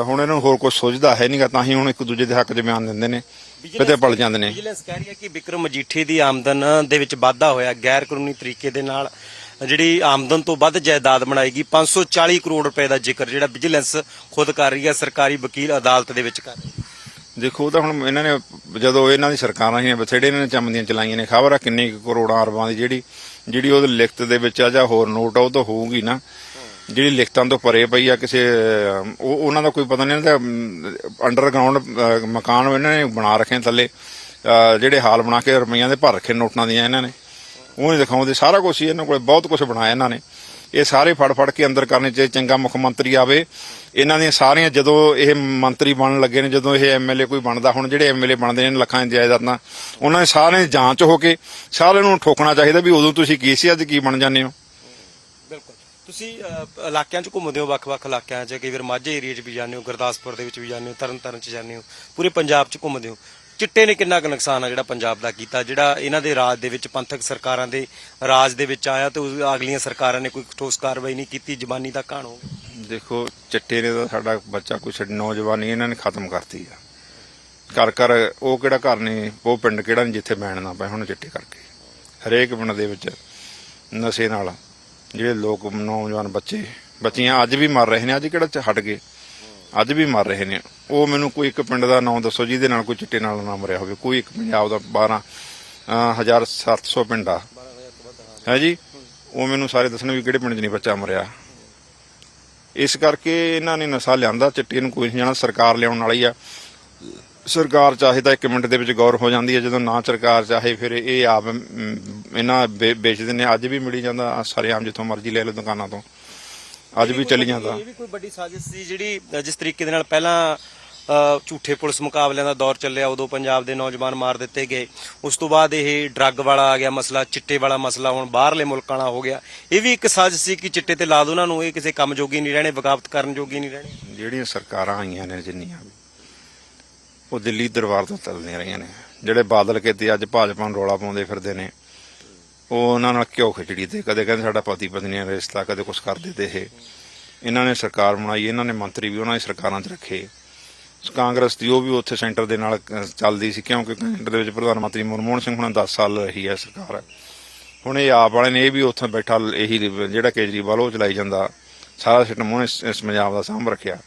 ਹੁਣ ਇਹਨਾਂ ਨੂੰ ਹੋਰ ਕੁਝ ਸੋਚਦਾ ਹੈ ਨਹੀਂਗਾ ਤਾਂ ਹੀ ਹੁਣ ਇੱਕ ਦੂਜੇ ਦੇ ਹੱਕ 'ਚ ਬਿਆਨ ਦਿੰਦੇ ਨੇ। ਕਿਤੇ ਪਲ ਜਾਂਦੇ ਨੇ। ਵਿਜੀਲੈਂਸ ਕਹਿ ਰਹੀ ਹੈ ਕਿ ਵਿਕਰਮ ਮਜੀਠੀ ਦੀ ਆਮਦਨ ਦੇ ਵਿੱਚ ਵਾਧਾ ਹੋਇਆ ਗੈਰ ਕਾਨੂੰਨੀ ਤਰੀਕੇ ਦੇ ਨਾਲ। ਜਿਹੜੀ ਆਮਦਨ ਤੋਂ ਵੱਧ ਜਾਇਦਾਦ ਬਣਾਏਗੀ 540 ਕਰੋੜ ਰੁਪਏ ਦਾ ਜ਼ਿਕਰ ਜਿਹੜਾ ਵਿਜੀਲੈਂਸ ਖੁਦ ਕਰ ਰਹੀ ਹੈ ਸਰਕਾਰੀ ਵਕੀਲ ਅਦਾਲਤ ਦੇ ਵਿੱਚ ਕਰ ਰਹੀ ਹੈ। ਦੇਖੋ ਉਹ ਤਾਂ ਹੁਣ ਇਹਨਾਂ ਨੇ ਜਦੋਂ ਇਹਨਾਂ ਦੀ ਸਰਕਾਰਾਂ ਹੀ ਬਥੇੜੇ ਇਹਨਾਂ ਨੇ ਚੰਮਦੀਆਂ ਚਲਾਈਆਂ ਨੇ। ਖਬਰ ਆ ਕਿੰਨੀ ਕਰੋੜਾਂ ਅਰਬਾਂ ਦੀ ਜਿਹੜੀ ਜਿਹੜੀ ਉਹਦੇ ਲਿਖਤ ਦੇ ਵਿੱਚ ਆ ਜਾਂ ਹੋਰ ਨੋਟ ਆ, ਉਹ ਤਾਂ ਹੋਊਗੀ ਨਾ। ਜਿਹੜੀ ਲਿਖਤਾਂ ਤੋਂ ਪਰੇ ਪਈ ਆ ਕਿਸੇ, ਉਹ ਉਹਨਾਂ ਦਾ ਕੋਈ ਪਤਾ ਨਹੀਂ, ਇਹਨਾਂ ਦਾ ਅੰਡਰਗਰਾਉਂਡ ਮਕਾਨ ਇਹਨਾਂ ਨੇ ਬਣਾ ਰੱਖੇ ਥੱਲੇ। ਜਿਹੜੇ ਹਾਲ ਬਣਾ ਕੇ ਰੁਪਈਆਂ ਦੇ ਭਰ ਰੱਖੇ ਨੋਟਾਂ ਦੀਆਂ ਇਹਨਾਂ ਨੇ। ਉਹ ਨਹੀਂ ਦਿਖਾਉਂਦੇ। ਸਾਰਾ ਕੁਝ ਹੀ ਇਹਨਾਂ ਕੋਲੇ, ਬਹੁਤ ਕੁਝ ਬਣਾਇਆ ਇਹਨਾਂ ਨੇ। ਇਹ ਸਾਰੇ ਫੜ ਫੜ ਕੇ ਅੰਦਰ ਕਰਨੇ ਚਾਹੀਦੇ ਚੰਗਾ ਮੁੱਖ ਮੰਤਰੀ ਆਵੇ। ਇਹਨਾਂ ਦੀਆਂ ਸਾਰੀਆਂ ਜਦੋਂ ਇਹ ਮੰਤਰੀ ਬਣਨ ਲੱਗੇ ਨੇ ਜਦੋਂ ਇਹ ਐਮਐਲਏ ਕੋਈ ਬਣਦਾ ਹੁਣ ਜਿਹੜੇ ਐਮਐਲਏ ਬਣਦੇ ਨੇ ਲੱਖਾਂ ਦੀ ਜਾਇਦਾਦਾਂ ਉਹਨਾਂ ਦੇ ਸਾਰਿਆਂ ਦੀ ਜਾਂਚ ਹੋ ਕੇ ਸਾਰਿਆਂ ਨੂੰ ਠੋਕਣਾ ਚਾਹੀਦਾ ਵੀ ਉਦੋਂ ਤੁਸੀਂ ਕੀ ਸੀ ਅੱਜ ਕੀ ਬਣ ਜਾਂਦੇ ਹੋ। ਬਿਲਕੁਲ। ਤੁਸੀਂ ਅਹ, ਇਲਾਕਿਆਂ 'ਚ ਘੁੰਮਦੇ ਹੋ ਵੱਖ-ਵੱਖ ਇਲਾਕਿਆਂ 'ਚ ਕਈ ਵਾਰ ਮਾਝੇ ਏਰੀਆ 'ਚ ਵੀ ਜਾਂਦੇ ਹੋ ਗੁਰਦਾਸਪੁਰ ਦੇ ਵਿੱਚ ਵੀ ਜਾਂਦੇ ਹੋ ਤਰਨਤਾਰਨ 'ਚ ਜਾਂਦੇ ਹੋ ਪੂਰੇ ਪੰਜਾਬ 'ਚ ਘੁੰਮਦੇ ਹੋ। ਚਿੱਟੇ ਨੇ ਕਿੰਨਾ ਕੁ ਨੁਕਸਾਨ ਆ ਜਿਹੜਾ ਪੰਜਾਬ ਦਾ ਕੀਤਾ, ਜਿਹੜਾ ਇਹਨਾਂ ਦੇ ਰਾਜ ਦੇ ਵਿੱਚ ਪੰਥਕ ਸਰਕਾਰਾਂ ਦੇ ਰਾਜ ਦੇ ਵਿੱਚ ਆਇਆ ਤੇ ਉਸ ਅਗਲੀਆਂ ਸਰਕਾਰਾਂ ਨੇ ਕੋਈ ਠੋਸ ਕਾਰਵਾਈ ਨਹੀਂ ਕੀਤੀ, ਜ਼ਬਾਨੀ ਦਾ ਕਹਾਣ ਹੋ ਦੇਖੋ, ਚਿੱਟੇ ਨੇ ਤਾਂ ਸਾਡਾ ਬੱਚਾ ਕੋਈ ਛੱਡ, ਨੌਜਵਾਨੀ ਇਹਨਾਂ ਨੇ ਖਤਮ ਕਰਤੀ ਆ। ਘਰ ਘਰ ਉਹ ਕਿਹੜਾ ਘਰ ਨੇ, ਉਹ ਪਿੰਡ ਕਿਹੜਾ ਨਹੀਂ ਜਿੱਥੇ ਬੈਣ ਨਾ ਪਏ ਹੁਣ ਚਿੱਟੇ ਕਰਕੇ। ਹਰੇਕ ਪਿੰਡ ਦੇ ਵਿੱਚ ਨਸ਼ੇ ਨਾਲ ਜਿਹੜੇ ਲੋਕ, ਨੌਜਵਾਨ ਬੱਚੇ, ਬੱਚੀਆਂ ਅੱਜ ਵੀ ਮਰ ਰਹੇ ਨੇ, ਅੱਜ ਕਿਹੜਾ ਹਟ ਗਏ? ਅੱਜ ਵੀ ਮਰ ਰਹੇ ਨੇ। ਉਹ ਮੈਨੂੰ ਕੋਈ ਇੱਕ ਪਿੰਡ ਦਾ ਨਾਮ ਦੱਸੋ, ਜਿਹਦੇ ਨਾਲ ਕੋਈ ਚਿੱਟੇ ਨਾਲ ਨਾ ਮਰਿਆ ਹੋਵੇ। ਕੋਈ ਇੱਕ ਪੰਜਾਬ ਦਾ 12 1700 ਪਿੰਡ ਆ। ਹੈ ਜੀ? ਉਹ ਮੈਨੂੰ ਸਾਰੇ ਦੱਸਣ ਵੀ ਕਿਹੜੇ ਪਿੰਡ 'ਚ ਨਹੀਂ ਬੱਚਾ ਮਰਿਆ। ਇਸ ਕਰਕੇ ਇਹਨਾਂ ਨੇ ਨਸ਼ਾ ਲਿਆਂਦਾ, ਚਿੱਟੇ ਨੂੰ ਕੋਈ ਨਹੀਂ ਜਾਣਾ ਸਰਕਾਰ ਲਿਆਉਣ ਵਾਲੀ ਆ। ਸਰਕਾਰ ਚਾਹੇ ਤਾਂ 1 ਮਿੰਟ ਦੇ ਵਿੱਚ ਗੌਰ ਹੋ ਜਾਂਦੀ ਹੈ ਜਦੋਂ ਨਾ ਸਰਕਾਰ ਚਾਹੇ ਫਿਰ ਇਹ ਆਪ ਇਹਨਾਂ ਵੇ- ਵੇਚਦੇ ਨੇ ਅੱਜ ਵੀ ਮਿਲੀ ਜਾਂਦਾ, ਸਾਰੇ ਆਮ ਜਿੱਥੋਂ ਮਰਜ਼ੀ ਲੈ ਲਓ ਦੁਕਾਨਾਂ ਤੋਂ। ਅੱਜ ਵੀ ਚੱਲੀ ਜਾਂਦਾ ਇਹ ਵੀ ਕੋਈ ਵੱਡੀ ਸਾਜ਼ਿਸ਼ ਸੀ ਜਿਹੜੀ ਜਿਸ ਤਰੀਕੇ ਦੇ ਨਾਲ ਪਹਿਲਾਂ ਝੂਠੇ ਪੁਲਿਸ ਮੁਕਾਬਲਿਆਂ ਦਾ ਦੌਰ ਚੱਲਿਆ ਉਦੋਂ ਪੰਜਾਬ ਦੇ ਨੌਜਵਾਨ ਮਾਰ ਦਿੱਤੇ ਗਏ। ਉਸ ਤੋਂ ਬਾਅਦ ਇਹ ਡਰੱਗ ਵਾਲਾ ਆ ਗਿਆ ਮਸਲਾ ਚਿੱਟੇ ਵਾਲਾ ਮਸਲਾ ਹੁਣ ਬਾਹਰਲੇ ਮੁਲਕਾਂ ਵਾਲਾ ਹੋ ਗਿਆ। ਇਹ ਵੀ ਇੱਕ ਸਾਜ਼ਿਸ਼ ਸੀ ਕਿ ਚਿੱਟੇ ਤੇ ਲਾ ਦੋ ਉਹਨਾਂ ਨੂੰ ਇਹ ਕਿਸੇ ਕੰਮ ਜੋਗੀ ਨਹੀਂ ਰਹਿਣੇ ਬਗਾਵਤ ਕਰਨ ਜੋਗੀ ਨਹੀਂ ਰਹਿਣੇ। ਜਿਹੜੀਆਂ ਸਰਕਾਰਾਂ ਆਈਆਂ ਨੇ ਜਿੰਨੀਆਂ ਵੀ ਉਹ ਦਿੱਲੀ ਦਰਬਾਰ ਤੋਂ ਚੱਲਦੀਆਂ ਰਹੀਆਂ ਨੇ। ਜਿਹੜੇ ਬਾਦਲ ਕੇ ਤੇ ਅੱਜ ਭਾਜਪਾ ਨੂੰ ਰੌਲਾ ਪਾਉਂਦੇ ਫਿਰਦੇ ਨੇ ਉਹ ਉਹਨਾਂ ਨਾਲ ਕਿਉਂ ਖਿਚੜੀ ਤੇ ਕਦੇ ਕਹਿੰਦੇ ਸਾਡਾ ਪਤੀ ਪਤਨੀ ਦਾ ਰਿਸ਼ਤਾ, ਕਦੇ ਕੁਝ ਕਰਦੇ ਤੇ ਇਹ। ਇਹਨਾਂ ਨੇ ਸਰਕਾਰ ਬਣਾਈ, ਇਹਨਾਂ ਨੇ ਮੰਤਰੀ ਵੀ ਉਹਨਾਂ ਦੀ ਸਰਕਾਰਾਂ 'ਚ ਰੱਖੇ। ਕਾਂਗਰਸ ਦੀ ਉਹ ਵੀ ਉੱਥੇ ਸੈਂਟਰ ਦੇ ਨਾਲ ਚੱਲਦੀ ਸੀ, ਕਿਉਂਕਿ ਕੈਂਟਰ ਦੇ ਵਿੱਚ ਪ੍ਰਧਾਨ ਮੰਤਰੀ ਮਨਮੋਹਨ ਸਿੰਘ ਹੁਣ 10 ਸਾਲ ਰਹੀ ਹੈ ਸਰਕਾਰ। ਹੁਣ ਇਹ ਆਪ ਵਾਲੇ ਨੇ ਇਹ ਵੀ ਉੱਥੇ ਬੈਠਾ, ਇਹੀ ਜਿਹੜਾ ਕੇਜਰੀਵਾਲ ਉਹ ਚਲਾਈ ਜਾਂਦਾ। ਸਾਰਾ ਸਿਸਟਮ ਉਹਨੇ ਇਸ- ਪੰਜਾਬ ਦਾ ਸਾਂਭ ਰੱਖਿਆ।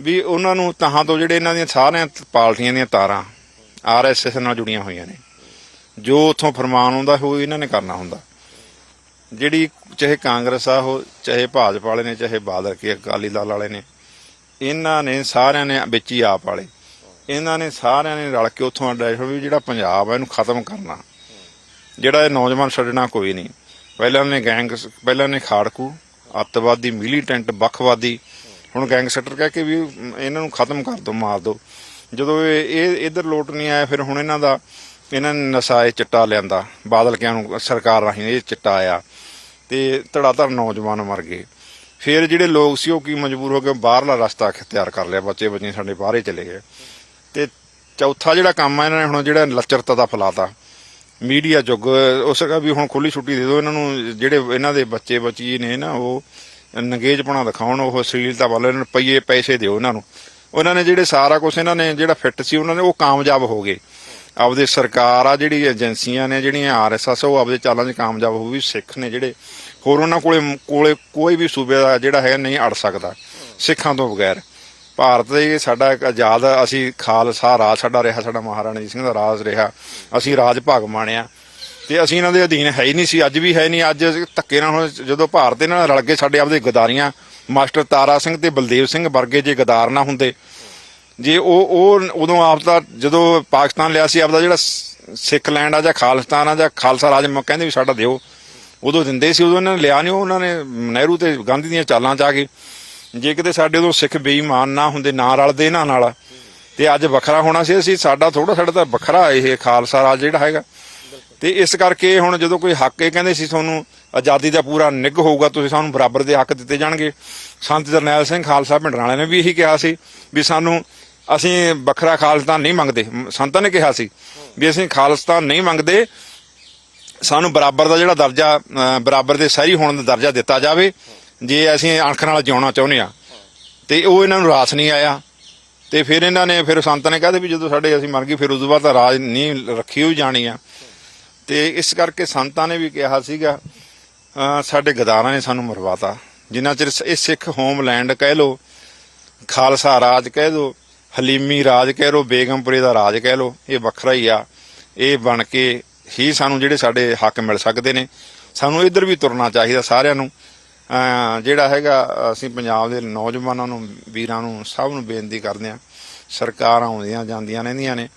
ਵੀ ਉਹਨਾਂ ਨੂੰ ਤਹਾਂ ਤੋਂ ਜਿਹੜੇ ਇਹਨਾਂ ਦੀਆਂ ਸਾਰੀਆਂ ਪਾਰਟੀਆਂ ਦੀਆਂ ਤਾਰਾਂ ਆਰਐਸਐਸ ਨਾਲ ਜੁੜੀਆਂ ਹੋਈਆਂ ਨੇ। ਜੋ ਉੱਥੋਂ ਫਰਮਾਨ ਆਉਂਦਾ ਉਹ ਇਹਨਾਂ ਨੇ ਕਰਨਾ ਹੁੰਦਾ। ਜਿਹੜੀ ਚਾਹੇ ਕਾਂਗਰਸ ਆ, ਉਹ ਚਾਹੇ ਭਾਜਪਾ ਵਾਲੇ ਨੇ, ਚਾਹੇ ਬਾਦਲ ਕੇ, ਅਕਾਲੀ ਦਲ ਵਾਲੇ ਨੇ, ਇਹਨਾਂ ਨੇ ਸਾਰਿਆਂ ਨੇ ਵਿੱਚ ਹੀ ਆਪ ਵਾਲੇ। ਇਹਨਾਂ ਨੇ ਸਾਰਿਆਂ ਨੇ ਰਲ ਕੇ ਉੱਥੋਂ ਡੈਸ਼ ਵੀ ਜਿਹੜਾ ਪੰਜਾਬ ਆ, ਇਹਨੂੰ ਖਤਮ ਕਰਨਾ। ਜਿਹੜਾ ਇਹ ਨੌਜਵਾਨ ਛੱਡਣਾ ਕੋਈ ਨਹੀਂ। ਪਹਿਲਾਂ ਨੇ ਗੈਂਗ, ਪਹਿਲਾਂ ਨੇ ਖਾੜਕੂ, ਅੱਤਵਾਦੀ, ਮਿਲੀਟੈਂਟ, ਵੱਖਵਾਦੀ। ਹੁਣ ਗੈਂਗਸਟਰ ਕਹਿ ਕੇ ਵੀ ਇਹਨਾਂ ਨੂੰ ਖਤਮ ਕਰ ਦੋ, ਮਾਰ ਦੋ। ਜਦੋਂ ਇਹ ਇਹ, ਇਧਰ ਲੋਟ ਨਹੀਂ ਆਇਆ, ਫਿਰ ਹੁਣ ਇਹਨਾਂ ਦਾ ਇਹਨਾਂ ਨੇ ਨਸ਼ਾ ਇਹ ਚਿੱਟਾ ਲਿਆਂਦਾ ਬਾਦਲ ਕਿਆਂ ਨੂੰ ਸਰਕਾਰ ਰਾਹੀਂ ਇਹ ਚਿੱਟਾ ਆਇਆ ਤੇ ਧੜਾਧੜ ਨੌਜਵਾਨ ਮਰ ਗਏ। ਫਿਰ ਜਿਹੜੇ ਲੋਕ ਸੀ ਉਹ ਕੀ ਮਜਬੂਰ ਹੋ ਕੇ ਬਾਹਰਲਾ ਰਸਤਾ ਅਖਤਿਆਰ ਕਰ ਲਿਆ, ਬੱਚੇ ਬੱਚੇ ਸਾਡੇ ਬਾਹਰੇ ਚਲੇ ਗਏ। ਤੇ ਚੌਥਾ ਜਿਹੜਾ ਕੰਮ ਆ, ਇਹਨਾਂ ਨੇ ਹੁਣ ਜਿਹੜਾ ਲੱਚਰਤਾ ਦਾ ਫਲਾਤਾ। ਮੀਡੀਆ ਯੁੱਗ ਉਸ ਕਾ ਵੀ ਹੁਣ ਖੁੱਲੀ ਛੁੱਟੀ ਦੇ ਦਿਓ, ਇਹਨਾਂ ਨੂੰ ਜਿਹੜੇ ਇਹਨਾਂ ਦੇ ਬੱਚੇ ਬੱਚੀ ਨੇ ਨਾ, ਉਹ ਨੰਗੇਜਪਣਾ ਦਿਖਾਉਣ, ਉਹ ਅਸ਼ਲੀਲਤਾ ਵੱਲ ਇਹਨਾਂ ਨੂੰ ਪਈਏ ਪੈਸੇ ਦਿਓ ਇਹਨਾਂ ਨੂੰ। ਉਹਨਾਂ ਨੇ ਜਿਹੜੇ ਸਾਰਾ ਕੁਝ ਇਹਨਾਂ ਨੇ ਜਿਹੜਾ ਫਿੱਟ ਸੀ, ਉਹਨਾਂ ਨੇ ਉਹ ਕਾਮਯਾਬ ਹੋ ਗਏ। ਆਪਦੇ ਸਰਕਾਰ ਆ, ਜਿਹੜੀ ਏਜੰਸੀਆਂ ਨੇ, ਜਿਹੜੀਆਂ ਆਰਐਸਐਸ ਉਹ ਆਪਦੇ ਚਾਲਾਂ 'ਚ ਕਾਮਯਾਬ ਹੋ ਵੀ ਸਿੱਖ ਨੇ ਜਿਹੜੇ ਹੋਰ ਉਹਨਾਂ ਕੋਲੇ ਕੋਲੇ ਕੋਈ ਵੀ ਸੂਬੇ ਦਾ ਜਿਹੜਾ ਹੈ ਨਹੀਂ ਅੜ ਸਕਦਾ, ਸਿੱਖਾਂ ਤੋਂ ਬਗੈਰ। ਭਾਰਤ ਦੇ ਸਾਡਾ ਇੱਕ ਆਜ਼ਾਦ, ਅਸੀਂ ਖਾਲਸਾ ਰਾਜ, ਸਾਡਾ ਰਿਹਾ, ਸਾਡਾ ਮਹਾਰਾਣਾ ਜੀ ਸਿੰਘ ਦਾ ਰਾਜ ਰਿਹਾ, ਅਸੀਂ ਰਾਜ ਭਾਗ ਮਾਣਿਆ। ਤੇ ਅਸੀਂ ਇਹਨਾਂ ਦੇ ਅਧੀਨ ਹੈ ਹੀ ਨਹੀਂ ਸੀ, ਅੱਜ ਵੀ ਹੈ ਨਹੀਂ, ਅੱਜ ਧੱਕੇ ਨਾਲ ਹੁਣ ਜਦੋਂ ਭਾਰਤ ਦੇ ਨਾਲ ਰਲ ਕੇ ਸਾਡੇ ਆਪਦੇ ਗਦਾਰੀਆਂ, ਮਾਸਟਰ ਤਾਰਾ ਸਿੰਘ ਤੇ ਬਲਦੇਵ ਸਿੰਘ ਵਰਗੇ ਜੇ ਗਦਾਰ ਨਾ ਹੁੰਦੇ ਜੇ ਉਹ ਉਹ ਉਦੋਂ ਆਪ ਦਾ ਜਦੋਂ ਪਾਕਿਸਤਾਨ ਲਿਆ ਸੀ, ਆਪਦਾ ਜਿਹੜਾ ਸਿੱਖ ਲੈਂਡ ਆ ਜਾਂ ਖਾਲਿਸਤਾਨ ਆ ਜਾਂ ਖਾਲਸਾ ਰਾਜ ਮ- ਕਹਿੰਦੇ ਵੀ ਸਾਡਾ ਦਿਓ। ਉਦੋਂ ਦਿੰਦੇ ਸੀ, ਉਦੋਂ ਇਹਨਾਂ ਨੇ ਲਿਆ ਨਹੀਂ ਉਹਨਾਂ ਨੇ ਨਹਿਰੂ ਤੇ ਗਾਂਧੀ ਦੀਆਂ ਚਾਲਾਂ ਚ ਆ ਕੇ। ਜੇ ਕਿਤੇ ਸਾਡੇ ਉਦੋਂ ਸਿੱਖ ਬੇਈਮਾਨ ਨਾ ਹੁੰਦੇ, ਨਾ ਰਲਦੇ ਇਹਨਾਂ ਨਾਲ, ਤੇ ਅੱਜ ਵੱਖਰਾ ਹੋਣਾ ਸੀ, ਅਸੀਂ ਸਾਡਾ ਥੋੜਾ ਸਾਡਾ ਤਾਂ ਵੱਖਰਾ ਇਹ ਖਾਲਸਾ ਰਾਜ ਜਿਹੜਾ ਹੈਗਾ। ਤੇ ਇਸ ਕਰਕੇ ਹੁਣ ਜਦੋਂ ਕੋਈ ਹੱਕ ਇਹ ਕਹਿੰਦੇ ਸੀ ਤੁਹਾਨੂੰ, ਆਜ਼ਾਦੀ ਦਾ ਪੂਰਾ ਨਿੱਘ ਹੋਊਗਾ, ਤੁਸੀਂ ਸਾਨੂੰ ਬਰਾਬਰ ਦੇ ਹੱਕ ਦਿੱਤੇ ਜਾਣਗੇ। ਸੰਤ ਜਰਨੈਲ ਸਿੰਘ ਖਾਲਸਾ ਪਿੰਡ ਵਾਲਿਆਂ ਨੇ ਵੀ ਇਹੀ ਕਿਹਾ ਸੀ ਵੀ ਸਾਨੂੰ ਅਸੀਂ ਵੱਖਰਾ ਖਾਲਸਤਾਨ ਨਹੀਂ ਮੰਗਦੇ। ਸੰਤਾਂ ਨੇ ਕਿਹਾ ਸੀ ਵੀ ਅਸੀਂ ਖਾਲਸਤਾਨ ਨਹੀਂ ਮੰਗਦੇ। ਸਾਨੂੰ ਬਰਾਬਰ ਦਾ ਜਿਹੜਾ ਦਰਜਾ ਬਰਾਬਰ ਦੇ ਸਹਿਰੀ ਹੋਣ ਦਾ ਦਰਜਾ ਦਿੱਤਾ ਜਾਵੇ, ਜੇ ਅਸੀਂ ਅਣਖ ਨਾਲ ਜਿਉਣਾ ਚਾਹੁੰਦੇ ਆ ਤੇ ਉਹ ਇਹਨਾਂ ਨੂੰ ਰਾਸ ਨਹੀਂ ਆਇਆ। ਤੇ ਫਿਰ ਇਹਨਾਂ ਨੇ, ਫਿਰ ਸੰਤਾਂ ਨੇ ਕਹਦੇ ਵੀ ਜਦੋਂ ਸਾਡੇ ਅਸੀਂ ਮਰ ਗਏ, ਫਿਰ ਉਸ ਤੋਂ ਬਾਅਦ ਤਾਂ ਰਾਜ ਨਹੀਂ ਰੱਖੀ ਹੋਈ ਜਾਣੀ ਆ। ਤੇ ਇਸ ਕਰਕੇ ਸੰਤਾਂ ਨੇ ਵੀ ਕਿਹਾ ਸੀਗਾ ਸਾਡੇ ਗਦਾਰਾਂ ਨੇ ਸਾਨੂੰ ਮਰਵਾਤਾ। ਜਿੰਨਾ ਚਿਰ ਇਹ ਸਿੱਖ ਹੋਮਲੈਂਡ ਕਹਿ ਲੋ ਖਾਲਸਾ ਰਾਜ ਕਹਿ ਲੋ ਹਲੀਮੀ ਰਾਜ ਕਹਿ ਲੋ ਬੇਗਮਪੁਰੇ ਦਾ ਰਾਜ ਕਹਿ ਲੋ ਇਹ ਵੱਖਰਾ ਹੀ ਆ। ਇਹ ਬਣ ਕੇ ਹੀ ਸਾਨੂੰ ਜਿਹੜੇ ਸਾਡੇ ਹੱਕ ਮਿਲ ਸਕਦੇ ਨੇ, ਸਾਨੂੰ ਇੱਧਰ ਵੀ ਤੁਰਨਾ ਚਾਹੀਦਾ ਸਾਰਿਆਂ ਨੂੰ। ਜਿਹੜਾ ਹੈਗਾ, ਅਸੀਂ ਪੰਜਾਬ ਦੇ ਨੌਜਵਾਨਾਂ ਨੂੰ, ਵੀਰਾਂ ਨੂੰ ਸਭ ਨੂੰ ਬੇਨਤੀ ਕਰਦੇ ਹਾਂ, ਸਰਕਾਰਾਂ ਆਉਂਦੀਆਂ, ਜਾਂਦੀਆਂ ਰਹਿੰਦੀਆਂ ਨੇ।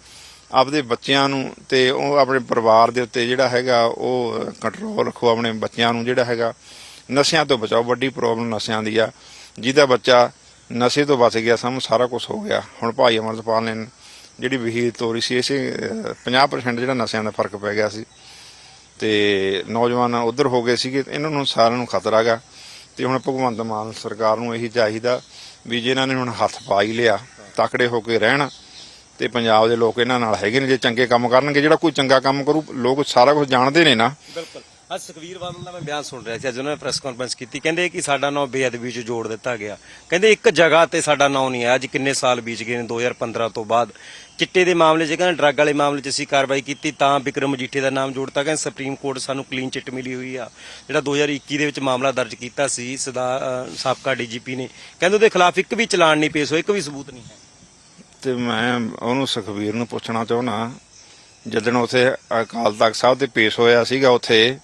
ਆਪਦੇ ਬੱਚਿਆਂ ਨੂੰ ਤੇ ਉਹ ਆਪਣੇ ਪਰਿਵਾਰ ਦੇ ਉੱਤੇ ਜਿਹੜਾ ਹੈਗਾ, ਉਹ ਕੰਟਰੋਲ ਰੱਖੋ ਆਪਣੇ ਬੱਚਿਆਂ ਨੂੰ ਜਿਹੜਾ ਹੈਗਾ। ਨਸ਼ਿਆਂ ਤੋਂ ਬਚਾਓ, ਵੱਡੀ ਪ੍ਰੋਬਲਮ ਨਸ਼ਿਆਂ ਦੀ ਆ। ਜਿਹਦਾ ਬੱਚਾ ਨਸ਼ੇ ਤੋਂ ਬਚ ਗਿਆ ਸਾਨੂੰ ਸਾਰਾ ਕੁਝ ਹੋ ਗਿਆ। ਹੁਣ ਭਾਈ ਅਮਰਪਾਲ ਨੇ ਜਿਹੜੀ ਵਹੀਰ ਤੋਰੀ ਸੀ ਇਸੇ ਅਹ, 50% ਜਿਹੜਾ ਨਸ਼ਿਆਂ ਦਾ ਫ਼ਰਕ ਪੈ ਗਿਆ ਸੀ। ਤੇ ਨੌਜਵਾਨ ਉਧਰ ਹੋ ਗਏ ਸੀਗੇ ਤੇ ਇਹਨਾਂ ਨੂੰ ਸਾਰਿਆਂ ਨੂੰ ਖਤਰਾ ਗਾ ਤੇ ਹੁਣ ਭਗਵੰਤ ਮਾਨ ਸਰਕਾਰ ਨੂੰ ਇਹੀ ਚਾਹੀਦਾ ਵੀ ਜੇ ਨੇ ਹੁਣ ਹੱਥ ਪਾ ਹੀ ਲਿਆ ਤਕੜੇ ਹੋ ਕੇ ਰਹਿਣ। ਤੇ ਪੰਜਾਬ ਦੇ ਲੋਕ ਇਹਨਾਂ ਨਾਲ ਹੈਗੇ ਨੇ ਜੇ ਚੰਗੇ ਕੰਮ ਕਰਨਗੇ ਜਿਹੜਾ ਕੋਈ ਚੰਗਾ ਕੰਮ ਕਰੂ ਲੋਕ ਸਾਰਾ ਕੁਝ ਜਾਣਦੇ ਨੇ ਨਾ। ਬਿਲਕੁਲ। ਅੱਜ ਸੁਖਵੀਰ ਬਾਦਲ ਦਾ ਮੈਂ ਬਿਆਨ ਸੁਣ ਰਿਹਾ ਸੀ। ਅੱਜ ਉਹਨਾਂ ਨੇ ਪ੍ਰੈਸ ਕਾਨਫਰੰਸ ਕੀਤੀ। ਕਹਿੰਦੇ ਕਿ ਸਾਡਾ ਨਾਂ ਬੇਅਦਬੀ 'ਚ ਜੋੜ ਦਿੱਤਾ ਗਿਆ। ਕਹਿੰਦੇ ਇੱਕ ਜਗ੍ਹਾ ਤੇ ਸਾਡਾ ਨਾਂ ਨਹੀਂ ਆਇਆ। ਅੱਜ ਕਿੰਨੇ ਸਾਲ ਬੀਤ ਗਏ ਨੇ? 2015 ਤੋਂ ਬਾਅਦ ਚਿੱਟੇ ਦੇ ਮਾਮਲੇ 'ਚ ਕਹਿੰਦੇ ਡਰੱਗ ਵਾਲੇ ਮਾਮਲੇ 'ਚ ਅਸੀਂ ਕਾਰਵਾਈ ਕੀਤੀ। ਤਾਂ ਵਿਕਰਮ ਮਜੀਠੇ ਦਾ ਨਾਮ ਜੋੜਤਾ ਕਹਿੰਦੇ ਸੁਪਰੀਮ ਕੋਰਟ ਸਾਨੂੰ ਕਲੀਨ ਚਿੱਟ ਮਿਲੀ ਹੋਈ ਆ। ਜਿਹੜਾ 2021 ਦੇ ਵਿੱਚ ਮਾਮਲਾ ਦਰਜ ਕੀਤਾ ਸੀ ਸਦਾ ਅਹ, ਸਾਬਕਾ ਡੀਜੀਪੀ ਨੇ। ਕਹਿੰਦੇ ਉਹਦੇ ਖਿਲਾਫ ਇੱਕ ਵੀ ਚਲਾਨ ਨਹੀਂ ਪੇਸ਼ ਹੋਇਆ ਇੱਕ ਵੀ ਸਬੂਤ ਨਹੀਂ ਹੈ। ਤੇ ਮੈਂ ਉਹਨੂੰ ਸੁਖਵੀਰ ਨੂੰ ਪੁੱਛਣਾ ਚਾਹੁੰਦਾ। ਜਦੋਂ ਉਥੇ ਅਕਾਲ ਤਖਤ ਸਾਹਿਬ ਤੇ ਪੇਸ਼ ਹੋਇਆ ਸੀਗਾ ਉਥੇ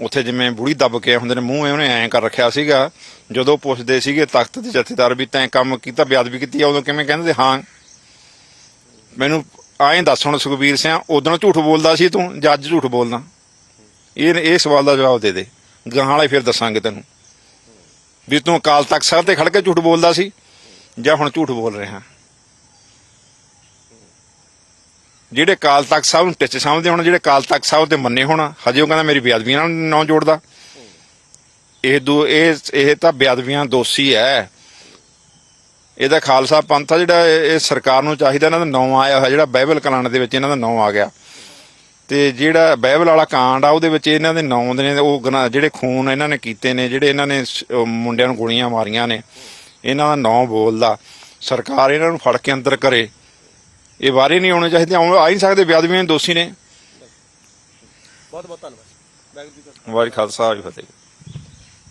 ਉੱਥੇ ਜਿਵੇਂ ਬੁੜੀ ਦੱਬ ਕੇ ਹੁੰਦੇ ਨੇ, ਮੂੰਹ ਉਹਨੇ ਐਂ ਕਰ ਰੱਖਿਆ ਸੀਗਾ, ਜਦੋਂ ਪੁੱਛਦੇ ਸੀਗੇ ਤਖਤ ਦੇ ਜਥੇਦਾਰ ਵੀ ਤੈਂ ਕੰਮ ਕੀਤਾ ਬੇਅਦਬੀ ਕੀਤੀ ਆ, ਉਦੋਂ ਕਿਵੇਂ ਕਹਿੰਦੇ ਹਾਂ। ਮੈਨੂੰ ਐਂ ਦੱਸ ਹੁਣ ਸੁਖਬੀਰ ਸਿੰਘ ਉਦੋਂ ਝੂਠ ਬੋਲਦਾ ਸੀ ਤੂੰ, ਜਾਂ ਅੱਜ ਝੂਠ ਬੋਲਦਾ? ਇਹ ਇਹ ਸਵਾਲ ਦਾ ਜਵਾਬ ਦੇ ਦੇ। ਗਾਹਾਂ ਵਾਲੇ ਫਿਰ ਦੱਸਾਂਗੇ ਤੈਨੂੰ। ਵੀ ਤੂੰ ਅਕਾਲ ਤਖਤ ਸਾਹਿਬ ਤੇ ਖੜ ਕੇ ਝੂਠ ਬੋਲਦਾ ਸੀ, ਜਾਂ ਹੁਣ ਝੂਠ ਬੋਲ ਰਿਹਾ? ਜਿਹੜੇ ਅਕਾਲ ਤਖਤ ਸਾਹਿਬ ਨੂੰ ਟਿੱਚ ਸਮਝਦੇ ਹੋਣ, ਜਿਹੜੇ ਕਾਲ ਤਖਤ ਸਾਹਿਬ ਤੇ ਮੰਨੇ ਹੋਣ, ਹਜੇ ਉਹ ਕਹਿੰਦਾ ਮੇਰੀ ਬੇਅਦਬੀ ਨਾਲ ਨਾਂ ਜੋੜਦਾ। ਇਹ ਦੋ, ਇਹ ਇਹ ਤਾਂ ਬੇਅਦਬੀਆਂ ਦੋਸ਼ੀ ਹੈ ਇਹਦਾ ਖਾਲਸਾ ਪੰਥ ਆ ਜਿਹੜਾ ਇਹ ਸਰਕਾਰ ਨੂੰ ਚਾਹੀਦਾ, ਇਹਨਾਂ ਦਾ ਨਾਂ ਆਇਆ ਹੋਇਆ, ਜਿਹੜਾ ਬਾਈਬਲ ਕਲਾਨ ਦੇ ਵਿੱਚ ਇਹਨਾਂ ਦਾ ਨਾਂ ਆ ਗਿਆ। ਤੇ ਜਿਹੜਾ ਬਾਈਬਲ ਵਾਲਾ ਕਾਂਡ ਆ, ਉਹਦੇ ਵਿੱਚ ਇਹਨਾਂ ਦੇ ਨਾਂ ਦੇ ਨੇ, ਉਹ ਗੁਨਾਹ- ਜਿਹੜੇ ਖੂਨ ਇਹਨਾਂ ਨੇ ਕੀਤੇ ਨੇ, ਜਿਹੜੇ ਇਹਨਾਂ ਨੇ ਮੁੰਡਿਆਂ ਨੂੰ ਗੋਲੀਆਂ ਮਾਰੀਆਂ ਨੇ, ਇਹਨਾਂ ਦਾ ਨਾਂ ਬੋਲਦਾ। ਸਰਕਾਰ ਇਹਨਾਂ ਨੂੰ ਫੜ ਕੇ ਅੰਦਰ ਕਰੇ। ਇਹ ਵਾਰੇ ਨਹੀਂ ਆਉਣੇ ਚਾਹੀਦੇ ਆ ਹੀ ਨਹੀਂ ਸਕਦੇ ਦੇ ਦੋਸ਼ੀ ਨੇ। ਬਹੁਤ ਬਹੁਤ ਧੰਨਵਾਦ। ਵਾਹਿਗੁਰੂ ਖਾਲਸਾ। ਵਾਹਿਗੁਰੂ ਫਤਿਹ।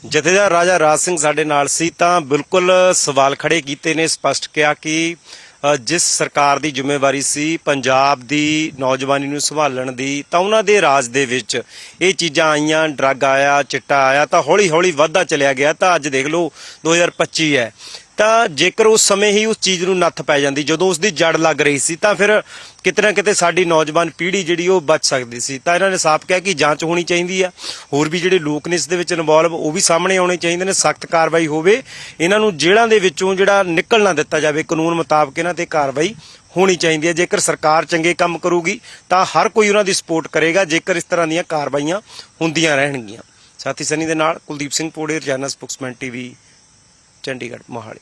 ਜਥੇਦਾਰ ਰਾਜਾ ਰਾਜ ਸਿੰਘ ਸਾਡੇ ਨਾਲ ਸੀ ਤਾਂ ਬਿਲਕੁਲ ਸਵਾਲ ਖੜੇ ਕੀਤੇ ਨੇ ਸਪਸ਼ਟ ਕਿਹਾ ਕਿ ਜਿਸ ਸਰਕਾਰ ਦੀ ਜ਼ਿੰਮੇਵਾਰੀ ਸੀ ਪੰਜਾਬ ਦੀ ਨੌਜਵਾਨੀ ਨੂੰ ਸੰਭਾਲਣ ਦੀ ਤਾਂ ਉਹਨਾਂ ਦੇ ਰਾਜ ਦੇ ਵਿੱਚ ਇਹ ਚੀਜ਼ਾਂ ਆਈਆਂ ਡਰੱਗ ਆਇਆ ਚਿੱਟਾ ਆਇਆ ਤਾਂ ਹੌਲੀ ਹੌਲੀ ਵੱਧਦਾ ਚਲਿਆ ਗਿਆ ਤਾਂ ਅੱਜ ਦੇਖ ਲਓ 2025 ਹੈ। ਤਾਂ ਜੇਕਰ ਉਸ ਸਮੇਂ ਹੀ ਉਸ ਚੀਜ਼ ਨੂੰ ਨੱਥ ਪੈ ਜਾਂਦੀ, ਜਦੋਂ ਉਸ ਦੀ ਜੜ ਲੱਗ ਰਹੀ ਸੀ, ਤਾਂ ਫਿਰ ਕਿਤੇ ਨਾ ਕਿਤੇ ਸਾਡੀ ਨੌਜਵਾਨ ਪੀੜ੍ਹੀ ਜਿਹੜੀ ਉਹ ਬਚ ਸਕਦੀ ਸੀ। ਤਾਂ ਇਹਨਾਂ ਨੇ ਸਾਫ਼ ਕਿਹਾ ਕਿ ਜਾਂਚ ਹੋਣੀ ਚਾਹੀਦੀ ਆ। ਹੋਰ ਵੀ ਜਿਹੜੇ ਲੋਕ ਨੇ ਇਸ ਦੇ ਵਿੱਚ ਇਨਵੋਲਵ ਉਹ ਵੀ ਸਾਹਮਣੇ ਆਉਣੇ ਚਾਹੀਦੇ ਨੇ। ਸਖਤ ਕਾਰਵਾਈ ਹੋਵੇ, ਇਹਨਾਂ ਨੂੰ ਜੇਲ੍ਹਾਂ ਦੇ ਵਿੱਚੋਂ ਜਿਹੜਾ ਨਿਕਲ ਨਾ ਦਿੱਤਾ ਜਾਵੇ, ਕਾਨੂੰਨ ਮੁਤਾਬਕ ਇਹਨਾਂ ਤੇ ਕਾਰਵਾਈ ਹੋਣੀ ਚਾਹੀਦੀ ਹੈ। ਜੇਕਰ ਸਰਕਾਰ ਚੰਗੇ ਕੰਮ ਕਰੂਗੀ, ਤਾਂ ਹਰ ਕੋਈ ਉਹਨਾਂ ਦੀ ਸਪੋਰਟ ਕਰੇਗਾ, ਜੇਕਰ ਇਸ ਤਰ੍ਹਾਂ ਦੀਆਂ ਕਾਰਵਾਈਆਂ ਹੁੰਦੀਆਂ ਰਹਿਣਗੀਆਂ। ਸਾਥੀ ਸਨੀ ਦੇ ਨਾਲ ਕੁਲਦੀਪ ਸਿੰਘ ਪੋੜੇ, ਰਜਾਨਾ ਸਪੋਕਸਮੈਨ ਟੀਵੀ, ਚੰਡੀਗੜ੍ਹ, ਮੋਹਾਲੀ।